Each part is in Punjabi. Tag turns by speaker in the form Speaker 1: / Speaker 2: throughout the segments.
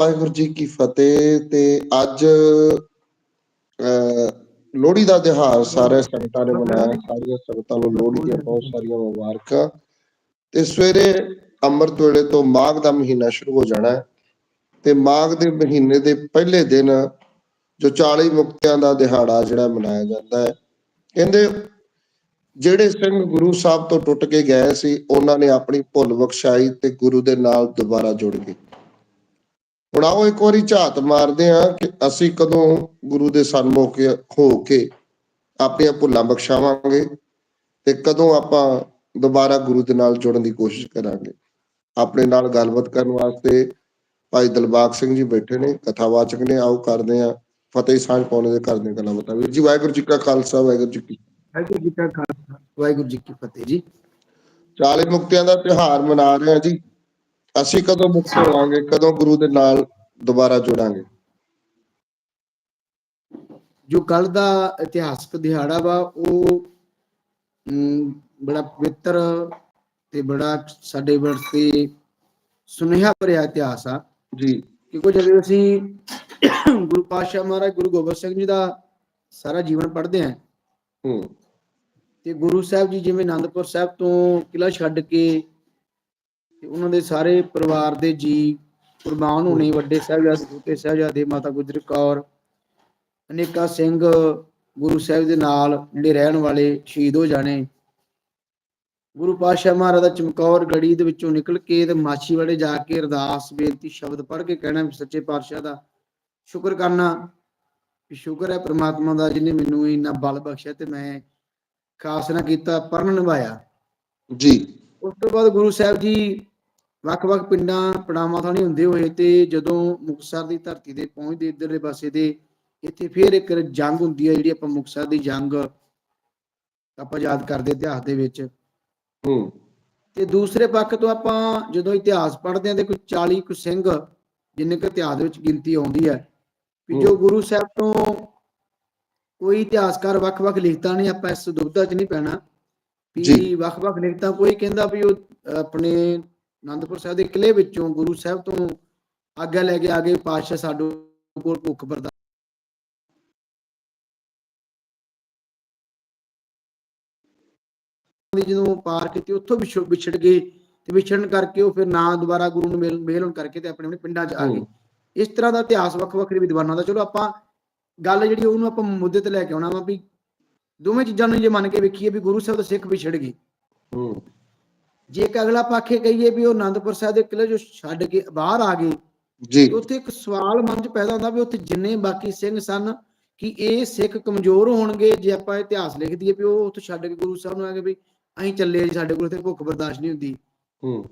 Speaker 1: ਵਾਹਿਗੁਰੂ ਜੀ ਕੀ ਫਤਿਹ ਤੇ ਅੱਜ ਅਹ, ਲੋਹੜੀ ਦਾ ਤਿਉਹਾਰ ਸਾਰੇ ਸੰਗਤਾਂ ਨੇ ਮਨਾਇਆ ਸਾਰੀਆਂ ਸੰਗਤਾਂ ਨੂੰ ਲੋਹੜੀ ਦੀਆਂ ਬਹੁਤ ਸਾਰੀਆਂ ਮੁਬਾਰਕਾਂ ਤੇ ਸਵੇਰੇ ਅੰਮ੍ਰਿਤ ਵੇਲੇ ਤੋਂ ਮਾਘ ਦਾ ਮਹੀਨਾ ਸ਼ੁਰੂ ਹੋ ਜਾਣਾ ਹੈ ਤੇ ਮਾਘ ਦੇ ਮਹੀਨੇ ਦੇ ਪਹਿਲੇ ਦਿਨ ਜੋ 40 ਮੁਕਤਿਆਂ ਦਾ ਦਿਹਾੜਾ ਜਿਹੜਾ ਮਨਾਇਆ ਜਾਂਦਾ ਹੈ ਕਹਿੰਦੇ ਜਿਹੜੇ ਸਿੰਘ ਗੁਰੂ ਸਾਹਿਬ ਤੋਂ ਟੁੱਟ ਕੇ ਗਏ ਸੀ ਉਹਨਾਂ ਨੇ ਆਪਣੀ ਭੁੱਲ ਬਖਸ਼ਾਈ ਤੇ ਗੁਰੂ ਦੇ ਨਾਲ ਦੁਬਾਰਾ ਜੁੜ ਗਏ। ਹੁਣ ਆਓ ਇੱਕ ਵਾਰੀ ਝਾਤ ਮਾਰਦੇ ਆ ਕਿ ਅਸੀਂ ਕਦੋਂ ਗੁਰੂ ਦੇ ਸਨਮੁਖ ਹੋ ਕੇ ਆਪਣੀਆਂ ਭੁੱਲਾਂ ਬਖਸ਼ਾਵਾਂਗੇ ਤੇ ਕਦੋਂ ਆਪਾਂ ਦੁਬਾਰਾ ਗੁਰੂ ਦੇ ਨਾਲ ਜੁੜਨ ਦੀ ਕੋਸ਼ਿਸ਼ ਕਰਾਂਗੇ। ਆਪਣੇ ਨਾਲ ਗੱਲਬਾਤ ਕਰਨ ਵਾਸਤੇ ਭਾਈ ਦਿਲਬਾਗ ਸਿੰਘ ਜੀ ਬੈਠੇ ਨੇ ਕਥਾਵਾਚਕ ਨੇ ਆਓ ਕਰਦੇ ਆ ਫਤਿਹ ਸਾਂਝ ਪਾਉਣੇ ਦੇ ਕਰਦੇ ਗੱਲਾਂ ਬਤਾ। ਵੀਰ ਜੀ ਵਾਹਿਗੁਰੂ ਜੀ ਕਾ ਖਾਲਸਾ ਵਾਹਿਗੁਰੂ ਜੀ ਕੀ
Speaker 2: ਵਾਹਿਗੁਰੂ ਜੀ ਕਾ ਖਾਲਸਾ ਵਾਹਿਗੁਰੂ ਜੀ ਕੀ ਫਤਿਹ ਜੀ।
Speaker 1: 40 ਮੁਕਤਿਆਂ ਦਾ ਤਿਉਹਾਰ ਮਨਾ ਰਹੇ ਆ ਜੀ। ਅਸੀਂ ਕਦੋਂ ਮੁਕਤ ਹੋਵਾਂਗੇ ਕਦੋਂ ਗੁਰੂ ਦੇ ਨਾਲ ਦੁਬਾਰਾ ਜੁੜਾਂਗੇ?
Speaker 2: ਜੋ ਕੱਲ ਦਾ ਇਤਿਹਾਸਕ ਦਿਹਾੜਾ ਵਾ ਉਹ ਬੜਾ ਪਵਿੱਤਰ ਤੇ ਬੜਾ ਸਾਡੇ ਵਾਸਤੇ ਸੁਨੇਹਾ ਭਰਿਆ ਇਤਿਹਾਸ ਆ।
Speaker 1: ਜੀ।
Speaker 2: ਕਿਉਂਕਿ ਜਦੋਂ ਅਸੀਂ ਗੁਰੂ ਪਾਤਸ਼ਾਹ ਮਹਾਰਾਜ ਗੁਰੂ ਗੋਬਿੰਦ ਸਿੰਘ ਜੀ ਦਾ ਸਾਰਾ ਜੀਵਨ ਪੜ੍ਹਦੇ ਆਂ
Speaker 1: ਹੂੰ।
Speaker 2: ਤੇ ਗੁਰੂ ਸਾਹਿਬ ਜੀ ਜਿਵੇਂ ਆਨੰਦਪੁਰ ਸਾਹਿਬ ਤੋਂ ਕਿਲਾ ਛੱਡ ਕੇ ਤੇ ਉਹਨਾਂ ਦੇ ਸਾਰੇ ਪਰਿਵਾਰ ਦੇ ਜੀ ਕੁਰਬਾਨ ਹੋਣੇ ਵੱਡੇ ਸਾਹਿਬਜ਼ਾਦੇ ਛੋਟੇ ਸਾਹਿਬਜ਼ਾਦੇ ਮਾਤਾ ਗੁਜਰ ਕੌਰ ਅਨੇਕਾਂ ਸਿੰਘ ਗੁਰੂ ਸਾਹਿਬ ਦੇ ਨਾਲ ਜਿਹੜੇ ਰਹਿਣ ਵਾਲੇ ਸ਼ਹੀਦ ਹੋ ਜਾਣੇ। ਗੁਰੂ ਪਾਤਸ਼ਾਹ ਮਹਾਰਾਜ ਦਾ ਚਮਕੌਰ ਗੜੀ ਦੇ ਵਿੱਚੋਂ ਨਿਕਲ ਕੇ ਤੇ ਮਾਛੀ ਵਾਲੇ ਜਾ ਕੇ ਅਰਦਾਸ ਬੇਨਤੀ ਸ਼ਬਦ ਪੜ੍ਹ ਕੇ ਕਹਿਣਾ ਵੀ ਸੱਚੇ ਪਾਤਸ਼ਾਹ ਦਾ ਸ਼ੁਕਰ ਕਰਨਾ ਸ਼ੁਕਰ ਹੈ ਪ੍ਰਮਾਤਮਾ ਦਾ ਜਿਹਨੇ ਮੈਨੂੰ ਇੰਨਾ ਬਲ ਬਖਸ਼ਿਆ ਤੇ ਮੈਂ ਖਾਸ ਨਾ ਕੀਤਾ ਪਰਨ ਨਿਭਾਇਆ।
Speaker 1: ਜੀ।
Speaker 2: ਉਸ ਤੋਂ ਬਾਅਦ ਗੁਰੂ ਸਾਹਿਬ ਜੀ ਵੱਖ-ਵੱਖ ਪਿੰਡਾਂ ਪੜਾਵਾਂ ਥਾਣੀ ਹੁੰਦੇ ਹੋਏ ਤੇ ਜਦੋਂ ਮੁਕਤਸਰ ਦੀ ਧਰਤੀ ਤੇ ਪਹੁੰਚਦੇ ਇਧਰਲੇ ਪਾਸੇ ਦੇ ਇੱਥੇ ਫੇਰ ਇੱਕ ਜੰਗ ਹੁੰਦੀ ਹੈ ਜਿਹੜੀ ਆਪਾਂ ਮੁਕਤਸਰ ਦੀ ਜੰਗ ਆਪਾਂ ਯਾਦ ਕਰਦੇ ਇਤਿਹਾਸ ਦੇ ਵਿੱਚ।
Speaker 1: ਹੂੰ।
Speaker 2: ਤੇ ਦੂਸਰੇ ਪੱਖ ਤੋਂ ਆਪਾਂ ਜਦੋਂ ਇਤਿਹਾਸ ਪੜ੍ਹਦੇ ਹਾਂ ਤੇ ਕੋਈ 40 ਕੁ ਸਿੰਘ ਜਿੰਨੇ ਕੁ ਇਤਿਹਾਸ ਦੇ ਵਿੱਚ ਗਿਣਤੀ ਆਉਂਦੀ ਹੈ ਵੀ ਜੋ ਗੁਰੂ ਸਾਹਿਬ ਤੋਂ ਕੋਈ ਇਤਿਹਾਸਕਾਰ ਵੱਖ-ਵੱਖ ਲਿਖਤਾ ਨਹੀਂ ਆਪਾਂ ਇਸ ਦੁਬਿਧਾ 'ਚ ਨਹੀਂ ਪੈਣਾ। ਵੀ। ਵੱਖ-ਵੱਖ ਲਿਖਤਾ ਕੋਈ ਕਹਿੰਦਾ ਵੀ ਉਹ ਆਪਣੇ ਆਨੰਦਪੁਰ ਸਾਹਿਬ ਦੇ ਕਿਲੇ ਵਿੱਚੋਂ ਗੁਰੂ ਸਾਹਿਬ ਤੋਂ ਆਗਿਆ ਲੈ ਕੇ ਆ ਗਏ ਪਾਤਸ਼ਾਹ ਸਾਡੇ ਕੋਲ ਭੁੱਖ ਬਰਦਾ ਜਦੋਂ ਪਾਰ ਕੀਤੀ ਉੱਥੋਂ ਵਿਛੜ ਗਏ ਤੇ ਵਿਛੜਨ ਕਰਕੇ ਉਹ ਫਿਰ ਨਾ ਦੁਬਾਰਾ ਗੁਰੂ ਨੂੰ ਮਿਲ ਮਿਲਣ ਕਰਕੇ ਤੇ ਆਪਣੇ ਆਪਣੇ ਪਿੰਡਾਂ 'ਚ ਆ ਗਏ। ਇਸ ਤਰ੍ਹਾਂ ਦਾ ਇਤਿਹਾਸ ਵੱਖ ਵੱਖ ਵਿਦਵਾਨਾਂ ਦਾ। ਚਲੋ ਆਪਾਂ ਗੱਲ ਜਿਹੜੀ ਉਹਨੂੰ ਆਪਾਂ ਮੁੱਦੇ ਤੇ ਲੈ ਕੇ ਆਉਣਾ ਵਾ ਵੀ ਦੋਵੇਂ ਚੀਜ਼ਾਂ ਨੂੰ ਜੇ ਮੰਨ ਕੇ ਵੇਖੀਏ ਵੀ ਗੁਰੂ ਸਾਹਿਬ ਦਾ ਸਿੱਖ ਵਿਛੜ ਗਏ।
Speaker 1: ਹੂੰ।
Speaker 2: ਜੇ ਇੱਕ ਅਗਲਾ ਪੱਖ ਇਹ ਕਹੀਏ ਵੀ ਉਹ ਆਨੰਦਪੁਰ ਸਾਹਿਬ ਦੇ ਕਿਲੇ ਜੋ ਛੱਡ ਕੇ ਬਾਹਰ ਆ ਗਏ
Speaker 1: ਜੀ।
Speaker 2: ਤੇ ਉੱਥੇ ਇੱਕ ਸਵਾਲ ਮਨ 'ਚ ਪੈਦਾ ਹੁੰਦਾ ਵੀ ਉੱਥੇ ਜਿੰਨੇ ਬਾਕੀ ਸਿੰਘ ਸਨ ਕਿ ਇਹ ਸਿੱਖ ਕਮਜ਼ੋਰ ਹੋਣਗੇ ਜੇ ਆਪਾਂ ਇਤਿਹਾਸ ਲਿਖ ਦਈਏ ਵੀ ਉਹ ਉੱਥੇ ਛੱਡ ਕੇ ਗੁਰੂ ਸਾਹਿਬ ਨੂੰ ਆ ਗਏ ਵੀ ਅਸੀਂ ਚੱਲੇ ਜੀ ਸਾਡੇ ਕੋਲ ਇੱਥੇ ਭੁੱਖ ਬਰਦਾਸ਼ਤ ਨਹੀਂ ਹੁੰਦੀ।
Speaker 1: ਹੂੰ।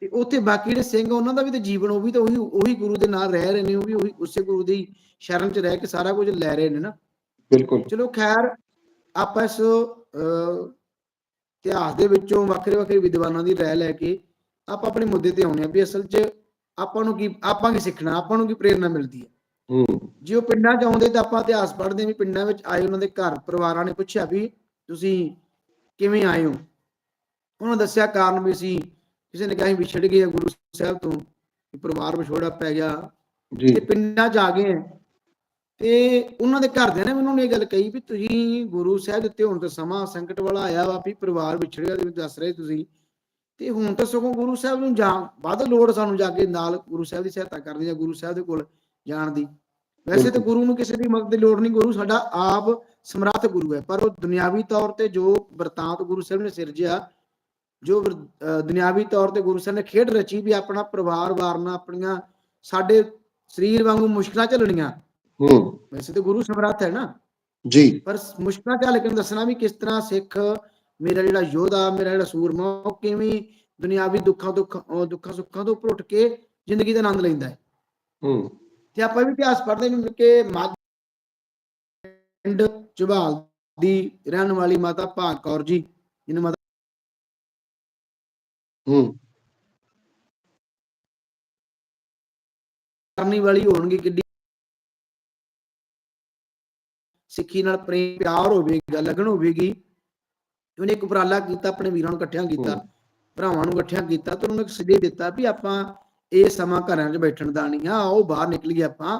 Speaker 2: ਤੇ ਉੱਥੇ ਬਾਕੀ ਜਿਹੜੇ ਸਿੰਘ ਉਹਨਾਂ ਦਾ ਵੀ ਤੇ ਜੀਵਨ ਉਹ ਵੀ ਤਾਂ ਉਹੀ ਉਹੀ ਗੁਰੂ ਦੇ ਨਾਲ ਰਹਿ ਰਹੇ ਨੇ ਉਹ ਵੀ ਉਹੀ ਉਸੇ ਗੁਰੂ ਦੀ ਸ਼ਰਨ 'ਚ ਰਹਿ ਕੇ ਸਾਰਾ ਕੁਝ ਲੈ ਰਹੇ ਨੇ ਨਾ।
Speaker 1: ਬਿਲਕੁਲ।
Speaker 2: ਚਲੋ ਖੈਰ ਆਪਾਂ ਇਸ ਇਤਿਹਾਸ ਦੇ ਵਿੱਚੋਂ ਵੱਖਰੇ ਵੱਖਰੇ ਵਿਦਵਾਨਾਂ ਦੀ ਰਾਏ ਲੈ ਕੇ ਆਪਾਂ ਆਪਣੇ ਮੁੱਦੇ ਤੇ ਆਉਣੇ ਆ ਵੀ ਅਸਲ 'ਚ ਆਪਾਂ ਨੂੰ ਕੀ ਆਪਾਂ ਕੀ ਸਿੱਖਣਾ ਆਪਾਂ ਨੂੰ ਕੀ ਪ੍ਰੇਰਣਾ ਮਿਲਦੀ ਹੈ।
Speaker 1: ਹੂੰ।
Speaker 2: ਜੇ ਉਹ ਪਿੰਡਾਂ 'ਚ ਆਉਂਦੇ ਤਾਂ ਆਪਾਂ ਇਤਿਹਾਸ ਪੜ੍ਹਦੇ ਵੀ ਪਿੰਡਾਂ ਵਿੱਚ ਆਏ ਉਹਨਾਂ ਦੇ ਘਰ ਪਰਿਵਾਰਾਂ ਨੇ ਪੁੱਛਿਆ ਵੀ ਤੁਸੀਂ ਕਿਵੇਂ ਆਏ ਹੋ? ਉਹਨਾਂ ਦੱਸਿਆ ਕਾਰਨ ਵੀ ਸੀ ਕਿਸੇ ਨੇ ਕਿਹਾ ਵਿਛੜ ਗਏ ਗੁਰੂ ਸਾਹਿਬ ਤੋਂ ਪਰਿਵਾਰ ਵਿਛੋੜਾ ਪੈ ਗਿਆ।
Speaker 1: ਜੀ।
Speaker 2: ਤੇ ਪਿੰਡਾਂ 'ਚ ਆ ਗਏ ਤੇ ਉਹਨਾਂ ਦੇ ਘਰਦਿਆਂ ਨੇ ਮੈਨੂੰ ਇਹ ਗੱਲ ਕਹੀ ਵੀ ਤੁਸੀਂ ਗੁਰੂ ਸਾਹਿਬ ਦਿੱਤੇ ਹੁਣ ਤਾਂ ਸਮਾਂ ਸੰਕਟ ਵਾਲਾ ਆਇਆ ਵਾ ਵੀ ਪਰਿਵਾਰ ਵਿਛੜ ਗਿਆ ਜਿਵੇਂ ਦੱਸ ਰਹੇ ਤੁਸੀਂ। ਤੇ ਹੁਣ ਤਾਂ ਸਗੋਂ ਗੁਰੂ ਸਾਹਿਬ ਨੂੰ ਜਾ ਵੱਧ ਲੋੜ ਸਾਨੂੰ ਜਾ ਕੇ ਨਾਲ ਗੁਰੂ ਸਾਹਿਬ ਦੀ ਸਹਾਇਤਾ ਕਰਨੀ ਜਾਂ ਗੁਰੂ ਸਾਹਿਬ ਦੇ ਕੋਲ ਜਾਣ ਦੀ। ਵੈਸੇ ਤਾਂ। ਗੁਰੂ ਨੂੰ ਕਿਸੇ ਦੀ ਮਦਦ ਦੀ ਲੋੜ ਨਹੀਂ ਗੁਰੂ ਸਾਡਾ ਆਪ ਸਮਰੱਥ ਗੁਰੂ ਹੈ। ਪਰ ਉਹ ਦੁਨਿਆਵੀ ਤੌਰ ਤੇ ਜੋ ਵਰਤਾਂਤ ਗੁਰੂ ਸਾਹਿਬ ਨੇ ਸਿਰਜਿਆ ਜੋ ਦੁਨਿਆਵੀ ਤੌਰ ਤੇ ਗੁਰੂ ਸਾਹਿਬ ਨੇ ਖੇਡ ਰਚੀ ਵੀ ਆਪਣਾ ਪਰਿਵਾਰ ਵਾਰਨਾ ਆਪਣੀਆਂ ਸਾਡੇ ਸਰੀਰ ਵਾਂਗੂ ਮੁਸ਼ਕਲਾਂ ਝੱਲਣੀਆਂ ਵੈਸੇ ਤਾਂ ਗੁਰੂ ਸਮਰੱਥ ਹੈ ਨਾ।
Speaker 1: ਜੀ।
Speaker 2: ਪਰ ਮੁਸ਼ਕਲਾਂ ਝੱਲ ਕੇ ਦੱਸਣਾ ਵੀ ਕਿਸ ਤਰ੍ਹਾਂ ਸਿੱਖ ਮੇਰਾ ਜਿਹੜਾ ਯੋਧਾ ਮੇਰਾ ਜਿਹੜਾ ਸੂਰਮਾ ਉਹ ਕਿਵੇਂ ਦੁਨਿਆਵੀ ਦੁੱਖਾਂ ਅਹ ਦੁੱਖਾਂ ਸੁੱਖਾਂ ਤੋਂ ਉੱਪਰ ਉੱਠ ਕੇ ਜ਼ਿੰਦਗੀ ਦਾ ਆਨੰਦ ਲੈਂਦਾ ਹੈ।
Speaker 1: ਹੂੰ।
Speaker 2: ਤੇ ਆਪਾਂ ਵੀ ਇਤਿਹਾਸ ਪੜ੍ਹਦੇ ਨੇ ਕਿ ਪਿੰਡ ਝਬਾਲ ਦੀ ਰਹਿਣ ਵਾਲੀ ਮਾਤਾ ਭਾਗ ਕੌਰ ਜੀ ਜਿਹਨੂੰ ਮਾਤਾ
Speaker 1: ਹੂੰ।
Speaker 2: ਕਰਨੀ ਵਾਲੀ ਹੋਣਗੀ ਕਿੱਡੀ ਸਿੱਖੀ ਨਾਲ ਪ੍ਰੇਮ ਪਿਆਰ ਹੋਵੇਗਾ ਲਗਨ ਹੋਵੇਗੀ ਉਹਨੇ ਇੱਕ ਉਪਰਾਲਾ ਕੀਤਾ ਆਪਣੇ ਵੀਰਾਂ ਨੂੰ ਇਕੱਠਿਆਂ ਕੀਤਾ। ਭਰਾਵਾਂ ਨੂੰ ਇਕੱਠਿਆਂ ਕੀਤਾ ਤੇ ਉਹਨੂੰ ਇੱਕ ਸਦੇ ਦਿੱਤਾ ਵੀ ਆਪਾਂ ਇਹ ਸਮਾਂ ਘਰਾਂ 'ਚ ਬੈਠਣ ਦਾ ਨਹੀਂ ਆ ਉਹ ਬਾਹਰ ਨਿਕਲੀਏ ਆਪਾਂ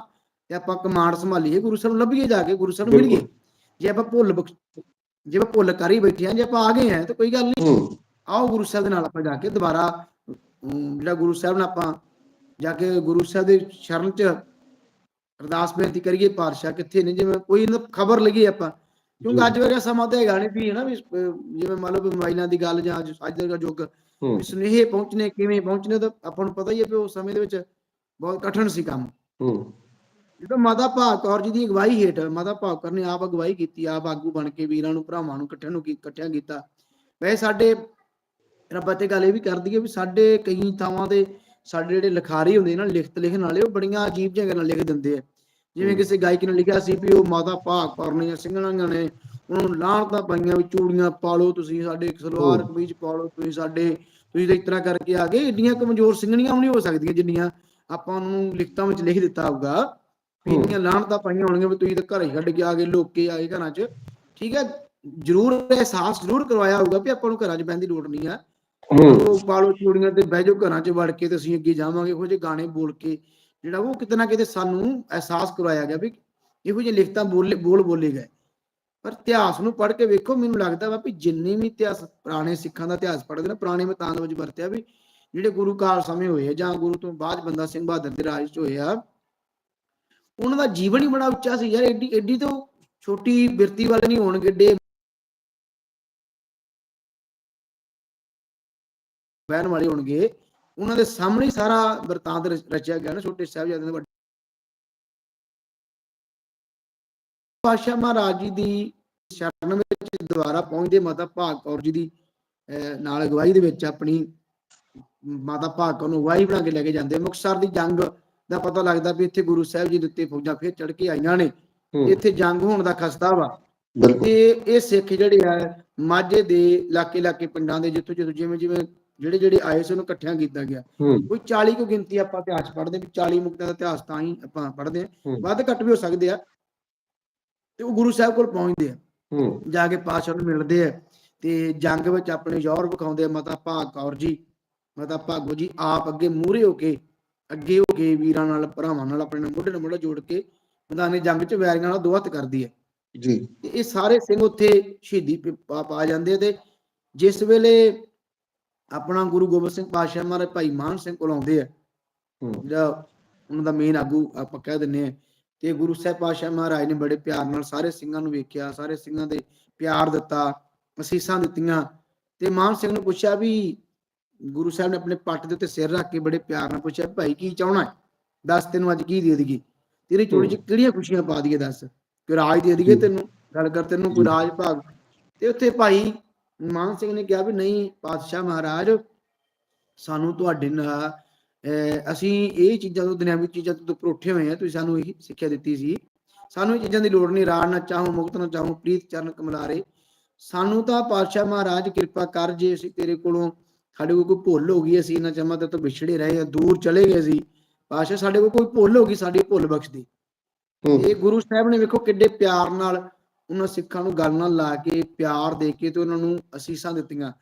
Speaker 2: ਤੇ ਆਪਾਂ ਕਮਾਂਡ ਸੰਭਾਲੀਏ ਗੁਰੂ ਸਾਹਿਬ ਨੂੰ ਲੱਭੀਏ ਜਾ ਕੇ ਗੁਰੂ ਸਾਹਿਬ ਨੂੰ ਮਿਲੀਏ। ਜੇ ਆਪਾਂ ਭੁੱਲ ਜੇ ਆਪਾਂ ਭੁੱਲ ਕਰ ਹੀ ਬੈਠੇ ਆ ਜੇ ਆਪਾਂ ਆ ਗਏ ਆ ਤਾਂ ਕੋਈ ਗੱਲ ਨਹੀਂ ਆਓ ਗੁਰੂ ਸਾਹਿਬ ਦੇ ਨਾਲ ਆਪਾਂ ਜਾ ਕੇ ਦੁਬਾਰਾ ਜਿਹੜਾ ਗੁਰੂ ਸਾਹਿਬ ਨਾਲ ਆਪਾਂ ਜਾ ਕੇ ਗੁਰੂ ਸਾਹਿਬ ਦੇ ਸ਼ਰਨ 'ਚ ਅਰਦਾਸ ਬੇਨਤੀ ਕਰੀਏ ਪਾਤਸ਼ਾਹ ਕਿੱਥੇ ਨੇ ਜਿਵੇਂ ਕੋਈ ਖਬਰ ਲਈਏ ਆਪਾਂ। ਕਿਉਂਕਿ। ਅੱਜ ਵਰਗਾ ਸਮਾਂ ਤੇ ਹੈਗਾ ਨਹੀਂ ਵੀ ਹੈ ਨਾ ਵੀ ਜਿਵੇਂ ਮੰਨ ਲਓ ਵੀ ਮੋਬਾਈਲਾਂ ਦੀ ਗੱਲ ਜਾਂ ਅੱਜ ਦਾ ਯੁੱਗ ਵੀ ਸੁਨੇਹੇ ਪਹੁੰਚਨੇ ਕਿਵੇਂ ਪਹੁੰਚਨੇ ਤਾਂ ਆਪਾਂ ਨੂੰ ਪਤਾ ਹੀ ਹੈ ਵੀ ਉਸ ਸਮੇਂ ਦੇ ਵਿੱਚ ਬਹੁਤ ਕਠਿਨ ਸੀ ਕੰਮ।
Speaker 1: ਹੂੰ।
Speaker 2: ਜਦੋਂ ਮਾਤਾ ਭਾਗ ਕੌਰ ਜੀ ਦੀ ਅਗਵਾਈ ਹੇਠ ਮਾਤਾ ਭਾਗ ਕੌਰ ਨੇ ਆਪ ਅਗਵਾਈ ਕੀਤੀ ਆਪ ਆਗੂ ਬਣ ਕੇ ਵੀਰਾਂ ਨੂੰ ਭਰਾਵਾਂ ਨੂੰ ਇਕੱਠਿਆਂ ਨੂੰ ਇਕੱਠਿਆਂ ਕੀਤਾ। ਵੈਸੇ ਸਾਡੇ ਰੱਬਾ ਤੇ ਗੱਲ ਇਹ ਵੀ ਕਰਦੀ ਹੈ ਵੀ ਸਾਡੇ ਕਈ ਥਾਵਾਂ ਤੇ ਸਾਡੇ ਜਿਹੜੇ ਲਿਖਾਰੀ ਹੁੰਦੇ ਨੇ ਨਾ ਲਿਖਤ ਲਿਖਣ ਵਾਲੇ ਉਹ ਬੜੀਆਂ ਅਜੀਬ ਜਿਹੀਆਂ ਗੱਲਾਂ ਲਿਖ ਦਿੰਦੇ ਆ। ਜਿਵੇਂ। ਕਿਸੇ ਗਾਇਕ ਨੇ ਲਿਖਿਆ ਸੀ ਵੀ ਉਹ ਮਾਤਾ ਭਾਗ ਕੌਰ ਨੇ ਜਾਂ ਸਿੰਘਣਾਂ ਨੇ ਉਹਨੂੰ ਲਾਹਣਤਾਂ ਪਾਈਆਂ ਵੀ ਚੂੜੀਆਂ ਪਾ ਲਓ ਤੁਸੀਂ ਸਾਡੇ ਸਲਵਾਰ। ਕਮੀਜ਼ ਪਾ ਲਓ ਤੁਸੀਂ ਸਾਡੇ ਤੁਸੀਂ ਤਾਂ ਇਸ ਤਰ੍ਹਾਂ ਕਰਕੇ ਆ ਗਏ ਏਡੀਆਂ ਕਮਜ਼ੋਰ ਸਿੰਘਣੀਆਂ ਨਹੀਂ ਹੋ ਸਕਦੀਆਂ ਜਿੰਨੀਆਂ ਆਪਾਂ ਨੂੰ ਲਿਖਤਾਂ ਵਿੱਚ ਲਿਖ ਦਿੱਤਾ ਹੋਊਗਾ ਵੀ
Speaker 1: ਹਮ।
Speaker 2: ਇੰਨੀਆਂ ਲਾਹਣਤਾਂ ਪਾਈਆਂ ਹੋਣਗੀਆਂ ਵੀ ਤੁਸੀਂ ਤਾਂ ਘਰੇ ਛੱਡ ਕੇ ਆ ਗਏ ਲੋਕੇ ਆ ਗਏ ਘਰਾਂ 'ਚ ਠੀਕ ਹੈ ਜ਼ਰੂਰ ਅਹਿਸਾਸ ਜ਼ਰੂਰ ਕਰਵਾਇਆ ਹੋਊਗਾ ਵੀ ਆਪਾਂ ਨੂੰ ਘਰਾਂ 'ਚ ਬਹਿਣ ਦੀ ਲੋੜ ਨਹੀਂ ਆ ਉਹ ਪਾਲੋ ਚੂੜੀਆਂ ਤੇ ਬਹਿ ਜਾਓ ਘਰਾਂ 'ਚ ਵੜ ਕੇ ਤੇ ਅਸੀਂ ਅੱਗੇ ਜਾਵਾਂਗੇ ਇਹੋ ਜਿਹੇ ਗਾਣੇ ਬੋਲ ਕੇ ਜਿਹੜਾ ਉਹ ਕਿਤੇ ਨਾ ਕਿਤੇ ਸਾਨੂੰ ਅਹਿਸਾਸ ਕਰਵਾਇਆ ਗਿਆ ਵੀ ਇਹੋ ਜਿਹੇ ਲਿਖਤਾਂ ਬੋਲ ਬੋਲੇ ਗਏ। ਪਰ ਇਤਿਹਾਸ ਨੂੰ ਪੜ੍ਹ ਕੇ ਵੇਖੋ, ਮੈਨੂੰ ਲੱਗਦਾ ਵਾ ਵੀ ਜਿੰਨੇ ਵੀ ਇਤਿਹਾਸ, ਪੁਰਾਣੇ ਸਿੱਖਾਂ ਦਾ ਇਤਿਹਾਸ ਪੜ੍ਹਦੇ ਨੇ, ਪੁਰਾਣੇ ਮਤਾਂ ਵਿੱਚ ਵਰਤਿਆ ਵੀ ਜਿਹੜੇ ਗੁਰੂ ਕਾਲ ਸਮੇਂ ਹੋਏ ਜਾਂ ਗੁਰੂ ਤੋਂ ਬਾਅਦ ਬੰਦਾ ਸਿੰਘ ਬਹਾਦਰ ਦੇ ਰਾਜ 'ਚ ਹੋਇਆ ਉਹਨਾਂ ਦਾ ਜੀਵਨ ਹੀ ਬੜਾ ਉੱਚਾ ਸੀ ਯਾਰ ਐਡੀ ਐਡੀ ਤੋਂ ਛੋਟੀ ਬਿਰਤੀ ਵਾਲੇ ਨਹੀਂ ਹੋਣਗੇ ਏਡੇ ਬਹਿਣ ਵਾਲੇ ਹੋਣਗੇ। ਉਹਨਾਂ ਦੇ ਸਾਹਮਣੇ ਹੀ ਸਾਰਾ ਵਰਤਾਂਤ ਰਚ- ਰਚਿਆ ਗਿਆ ਨਾ ਛੋਟੇ ਸਾਹਿਬਜ਼ਾਦਿਆਂ ਦੇ ਵੱਡੇ ਪਾਸ਼ਾ ਮਹਾਰਾਜ ਜੀ ਦੀ ਸ਼ਰਨ ਵਿੱਚ ਦੁਆਰਾ ਪਹੁੰਚਦੇ ਮਾਤਾ ਭਾਗ ਕੌਰ ਜੀ ਦੀ ਨਾਲ ਅਗਵਾਈ ਦੇ ਵਿੱਚ ਆਪਣੀ ਮਾਤਾ ਭਾਗ ਕੌਰ ਨੂੰ ਅਗਵਾਈ ਬਣਾ ਕੇ ਲੈ ਕੇ ਜਾਂਦੇ ਮੁਕਤਸਰ ਦੀ ਜੰਗ ਦਾ ਪਤਾ ਲੱਗਦਾ ਵੀ ਇੱਥੇ ਗੁਰੂ ਸਾਹਿਬ ਜੀ ਦੇ ਉੱਤੇ ਫੌਜਾਂ ਫੇਰ ਚੜ ਕੇ ਆਈਆਂ ਨੇ। ਇੱਥੇ ਜੰਗ ਹੋਣ ਦਾ ਖਸਤਾ ਵਾ। ਤੇ ਇਹ ਸਿੱਖ ਜਿਹੜੇ ਆ ਮਾਝੇ ਦੇ ਇਲਾਕੇ ਇਲਾਕੇ ਪਿੰਡਾਂ ਦੇ ਜਿੱਥੋਂ ਜਿੱਥੋਂ ਜਿਵੇਂ ਜਿਵੇਂ ਜਿਹੜੇ ਜਿਹੜੇ ਆਏ ਸੀ ਉਹਨੂੰ ਇਕੱਠਿਆਂ ਕੀਤਾ ਗਿਆ। ਕੋਈ 40 ਕੋ ਗਿਣਤੀ ਆਪਾਂ ਇਤਿਹਾਸ ਪੜ੍ਹਦੇ ਵੀ 40 ਮੁਕਤਾਂ ਦਾ ਇਤਿਹਾਸ ਤਾਂ ਹੀ ਆਪਾਂ ਪੜ੍ਹਦੇ ਆ। ਵੱਧ ਘੱਟ ਵੀ ਹੋ ਸਕਦੇ ਆ। ਤੇ ਉਹ ਗੁਰੂ ਸਾਹਿਬ ਕੋਲ ਪਹੁੰਚਦੇ ਆ। ਜਾ ਕੇ ਪਾਤਸ਼ਾਹ ਨੂੰ ਮਿਲਦੇ ਆ ਤੇ ਜੰਗ ਵਿੱਚ ਆਪਣੇ ਜ਼ੋਰ ਵਿਖਾਉਂਦੇ ਆ ਮਾਤਾ ਭਾਗ ਕੌਰ ਜੀ ਮਾਤਾ ਭਾਗੋ ਜੀ ਆਪ ਅੱਗੇ ਮੂਹਰੇ ਹੋ ਕੇ ਅੱਗੇ ਹੋ ਕੇ ਵੀਰਾਂ ਨਾਲ ਭਰਾਵਾਂ ਨਾਲ ਆਪਣੇ ਨਾਲ ਮੋਢੇ ਨਾਲ ਮੋਢਾ ਜੋੜ ਕੇ ਮੈਦਾਨੇ ਜੰਗ 'ਚ ਵੈਰੀਆਂ ਨਾਲ ਦੋ ਹੱਥ ਕਰਦੀ ਹੈ।
Speaker 1: ਜੀ।
Speaker 2: ਇਹ ਸਾਰੇ ਸਿੰਘ ਉੱਥੇ ਸ਼ਹੀਦੀ ਪ- ਜਾਂਦੇ ਤੇ ਜਿਸ ਵੇਲੇ ਆਪਣਾ ਗੁਰੂ ਗੋਬਿੰਦ ਸਿੰਘ ਪਾਤਸ਼ਾਹ ਮਹਾਰਾਜ ਭਾਈ ਮਾਨ ਸਿੰਘ ਕੋਲ ਆਉਂਦੇ ਆ। ਜਿਹੜਾ ਉਹਨਾਂ ਦਾ ਮੇਨ ਆਗੂ ਆਪਾਂ ਕਹਿ ਦਿੰਨੇ ਆ। ਤੇ ਗੁਰੂ ਸਾਹਿਬ ਪਾਤਸ਼ਾਹ ਮਹਾਰਾਜ ਨੇ ਬੜੇ ਪਿਆਰ ਨਾਲ ਸਾਰੇ ਸਿੰਘਾਂ ਨੂੰ ਵੇਖਿਆ ਸਾਰੇ ਸਿੰਘਾਂ ਦੇ ਪਿਆਰ ਦਿੱਤਾ ਅਸੀਸਾਂ ਦਿੱਤੀਆਂ। ਤੇ ਮਾਨ ਸਿੰਘ ਨੂੰ ਪੁੱਛਿਆ ਵੀ ਗੁਰੂ ਸਾਹਿਬ ਨੇ ਆਪਣੇ ਪੱਟ ਦੇ ਉੱਤੇ ਸਿਰ ਰੱਖ ਕੇ ਬੜੇ ਪਿਆਰ ਨਾਲ ਪੁੱਛਿਆ ਭਾਈ ਕੀ ਚਾਹਣਾ ਹੈ? ਦੱਸ ਤੈਨੂੰ ਅੱਜ ਕੀ ਦੇ ਦਈਏ? ਤੇਰੀ ਝੋਲੀ 'ਚ ਕਿਹੜੀਆਂ ਖੁਸ਼ੀਆਂ ਪਾ ਦਈਏ ਦੱਸ? ਕਿ ਰਾਜ ਦੇ ਦਈਏ। ਤੈਨੂੰ? ਗੱਲ ਕਰ ਤੈਨੂੰ ਕੋਈ। ਰਾਜ ਭਾਗ। ਤੇ ਉੱਥੇ ਭਾਈ ਮਾਨ ਸਿੰਘ ਨੇ ਕਿਹਾ ਵੀ ਨਹੀਂ ਪਾਤਸ਼ਾਹ ਮਹਾਰਾਜ ਸਾਨੂੰ ਤੁਹਾਡੇ ਨਾਲ ਅਸੀਂ ਇਹ ਚੀਜ਼ਾਂ ਤੋਂ ਦੁਨਿਆਵੀ ਚੀਜ਼ਾਂ ਤੋਂ ਪਰੋਠੇ ਹੋਏ ਆ ਤੁਸੀਂ ਸਾਨੂੰ ਇਹ ਸਿੱਖਿਆ ਦਿੱਤੀ ਸੀ। ਸਾਨੂੰ ਇਹ ਚੀਜ਼ਾਂ ਦੀ ਲੋੜ ਨਹੀਂ ਰਾੜ ਨਾ ਚਾਹੋ ਮੁਕਤ ਨਾ ਚਾਹੋ ਪ੍ਰੀਤ ਚਰਨ ਕਮਲਾਰੇ। ਸਾਨੂੰ ਤਾਂ ਪਾਤਸ਼ਾਹ ਮਹਾਰਾਜ ਕਿਰਪਾ ਕਰ ਜੇ ਅਸੀਂ ਤੇਰੇ ਕੋਲੋਂ ਸਾਡੇ ਕੋਲ ਕੋਈ ਭੁੱਲ ਹੋ ਗਈ ਅਸੀਂ ਇਹਨਾਂ ਜਮਾਂ ਤੋਂ ਵਿਛੜੇ ਰਹੇ ਆ ਦੂਰ ਚਲੇ ਗਏ ਸੀ। ਪਾਤਸ਼ਾਹ ਸਾਡੇ ਕੋਲ ਕੋਈ ਭੁੱਲ ਹੋ ਗਈ ਸਾਡੀ ਭੁੱਲ ਬਖਸ਼ ਦੇ ਇਹ ਗੁਰੂ ਸਾਹਿਬ ਨੇ ਵੇਖੋ ਕਿੱਡੇ ਪਿਆਰ ਨਾਲ ਉਹਨਾਂ ਸਿੱਖਾਂ ਨੂੰ ਗੱਲ ਨਾਲ ਲਾ ਕੇ ਪਿਆਰ ਦੇ ਕੇ ਤੇ ਉਹਨਾਂ ਨੂੰ ਅਸੀਸਾਂ ਦਿੱਤੀਆਂ।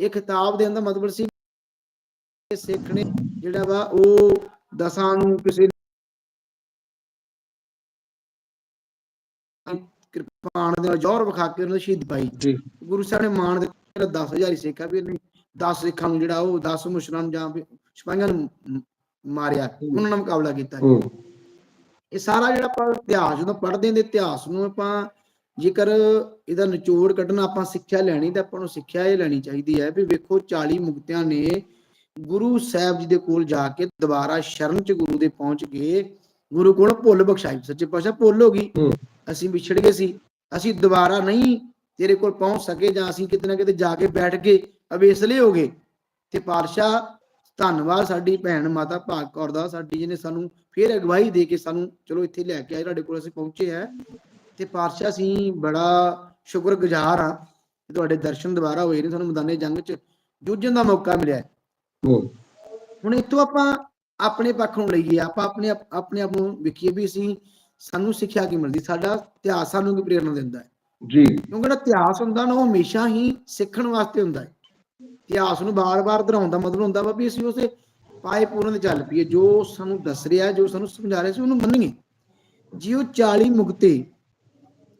Speaker 2: ਇਹ ਖਿਤਾਬ ਦੇਣ ਦਾ ਮਤਲਬ ਸੀ ਕਿ ਸਿੱਖ ਨੇ ਜਿਹੜਾ ਵਾ ਉਹ ਦਸਾਂ ਨੂੰ ਕਿਸੇ ਕਿਰਪਾਨ ਦੇ ਨਾਲ ਜ਼ੋਰ ਵਿਖਾ ਕੇ ਉਹਨਾਂ ਸ਼ਹੀਦ ਪਾਈ।
Speaker 1: ਜੀ।
Speaker 2: ਗੁਰੂ ਸਾਹਿਬ ਨੇ ਮਾਣ ਦਿੱਤਾ 10000 ਹੀ ਸਿੱਖ ਵੀ ਨਹੀਂ 10 ਸਿੱਖਾਂ ਨੂੰ ਜਿਹੜਾ ਉਹ 10 ਮੁਸ਼ਰਾਂ ਨੂੰ ਜਾਂ ਸਿਪਾਹੀਆਂ ਨੂੰ ਮਾਰਿਆ ਉਹਨਾਂ ਨਾਲ ਮੁਕਾਬਲਾ ਕੀਤਾ ਇਹ ਸਾਰਾ ਜਿਹੜਾ ਆਪਾਂ ਇਤਿਹਾਸ ਜਦੋਂ ਪੜ੍ਹਦੇ ਹਾਂ ਇਤਿਹਾਸ ਨੂੰ ਆਪਾਂ ਜੇਕਰ ਇਹਦਾ ਨਿਚੋੜ ਕੱਢਣਾ ਆਪਾਂ ਸਿੱਖਿਆ ਲੈਣੀ ਤਾਂ ਆਪਾਂ ਨੂੰ ਸਿੱਖਿਆ ਇਹ ਲੈਣੀ ਚਾਹੀਦੀ ਹੈ ਵੀ ਵੇਖੋ 40 ਮੁਕਤਿਆਂ ਨੇ ਗੁਰੂ ਸਾਹਿਬ ਜੀ ਦੇ ਕੋਲ ਜਾ ਕੇ ਦੁਬਾਰਾ ਸ਼ਰਨ ਚ ਗੁਰੂ ਦੇ ਪਹੁੰਚ ਗਏ। ਗੁਰੂ ਕੋਲ ਭੁੱਲ ਬਖਸ਼ਾਈ ਸੱਚੇ ਪਾਤਸ਼ਾਹ ਭੁੱਲ ਹੋ ਗਈ। ਅਸੀਂ ਵਿਛੜ ਗਏ ਸੀ। ਅਸੀਂ ਦੁਬਾਰਾ ਨਹੀਂ ਤੇਰੇ ਕੋਲ ਪਹੁੰਚ ਸਕੇ ਜਾਂ ਅਸੀਂ ਕਿਤੇ ਨਾ ਕਿਤੇ ਜਾ ਕੇ ਬੈਠ ਕੇ ਅਵੇਸਲੇ ਹੋ ਗਏ। ਤੇ ਪਾਤਸ਼ਾਹ ਧੰਨਵਾਦ ਸਾਡੀ ਭੈਣ ਮਾਤਾ ਭਾਗ ਕੌਰ ਦਾ ਸਾਡੀ ਜਿਹਨੇ ਸਾਨੂੰ ਫੇਰ ਅਗਵਾਈ ਦੇ ਕੇ ਸਾਨੂੰ ਚਲੋ ਇੱਥੇ ਲੈ ਕੇ ਆਏ ਤੁਹਾਡੇ ਕੋਲ ਅਸੀਂ ਪਹੁੰਚੇ ਆ ਤੇ ਪਾਤਸ਼ਾਹ ਅਸੀਂ ਬੜਾ ਸ਼ੁਕਰਗੁਜ਼ਾਰ ਆ ਤੁਹਾਡੇ ਦਰਸ਼ਨ ਦੁਬਾਰਾ ਹੋਏ ਨੇ ਸਾਨੂੰ ਮੈਦਾਨੇ ਜੰਗ 'ਚ ਜੂਝਣ ਦਾ ਮੌਕਾ ਮਿਲਿਆ ਹੁਣ ਇੱਥੋਂ ਆਪਾਂ ਆਪਣੇ ਪੱਖ ਨੂੰ ਲਈਏ ਆਪਾਂ ਆਪਣੇ ਆਪ- ਆਪਣੇ ਆਪ ਨੂੰ ਵੇਖੀਏ ਵੀ ਅਸੀਂ ਸਾਨੂੰ ਸਿੱਖਿਆ ਕੀ ਮਿਲਦੀ ਸਾਡਾ ਇਤਿਹਾਸ ਸਾਨੂੰ ਕੀ ਪ੍ਰੇਰਨਾ ਦਿੰਦਾ ਹੈ।
Speaker 1: ਜੀ।
Speaker 2: ਕਿਉਂਕਿ ਜਿਹੜਾ ਇਤਿਹਾਸ ਹੁੰਦਾ ਨਾ ਉਹ ਹਮੇਸ਼ਾ ਹੀ ਸਿੱਖਣ ਵਾਸਤੇ ਹੁੰਦਾ ਹੈ। ਇਤਿਹਾਸ ਨੂੰ ਬਾਰ-ਬਾਰ ਦੁਹਰਾਉਣ ਦਾ ਮਤਲਬ ਹੁੰਦਾ ਵਾ ਵੀ ਅਸੀਂ ਉਸੇ ਪਾਏ ਪੂਰਨ ਤੇ ਚੱਲ ਪਈਏ। ਜੋ ਸਾਨੂੰ ਦੱਸ ਰਿਹਾ ਜੋ ਸਾਨੂੰ ਸਮਝਾ ਰਿਹਾ ਸੀ ਉਹਨੂੰ ਮੰਨੀਏ। ਜੀ ਉਹ 40 ਮੁਕਤੇ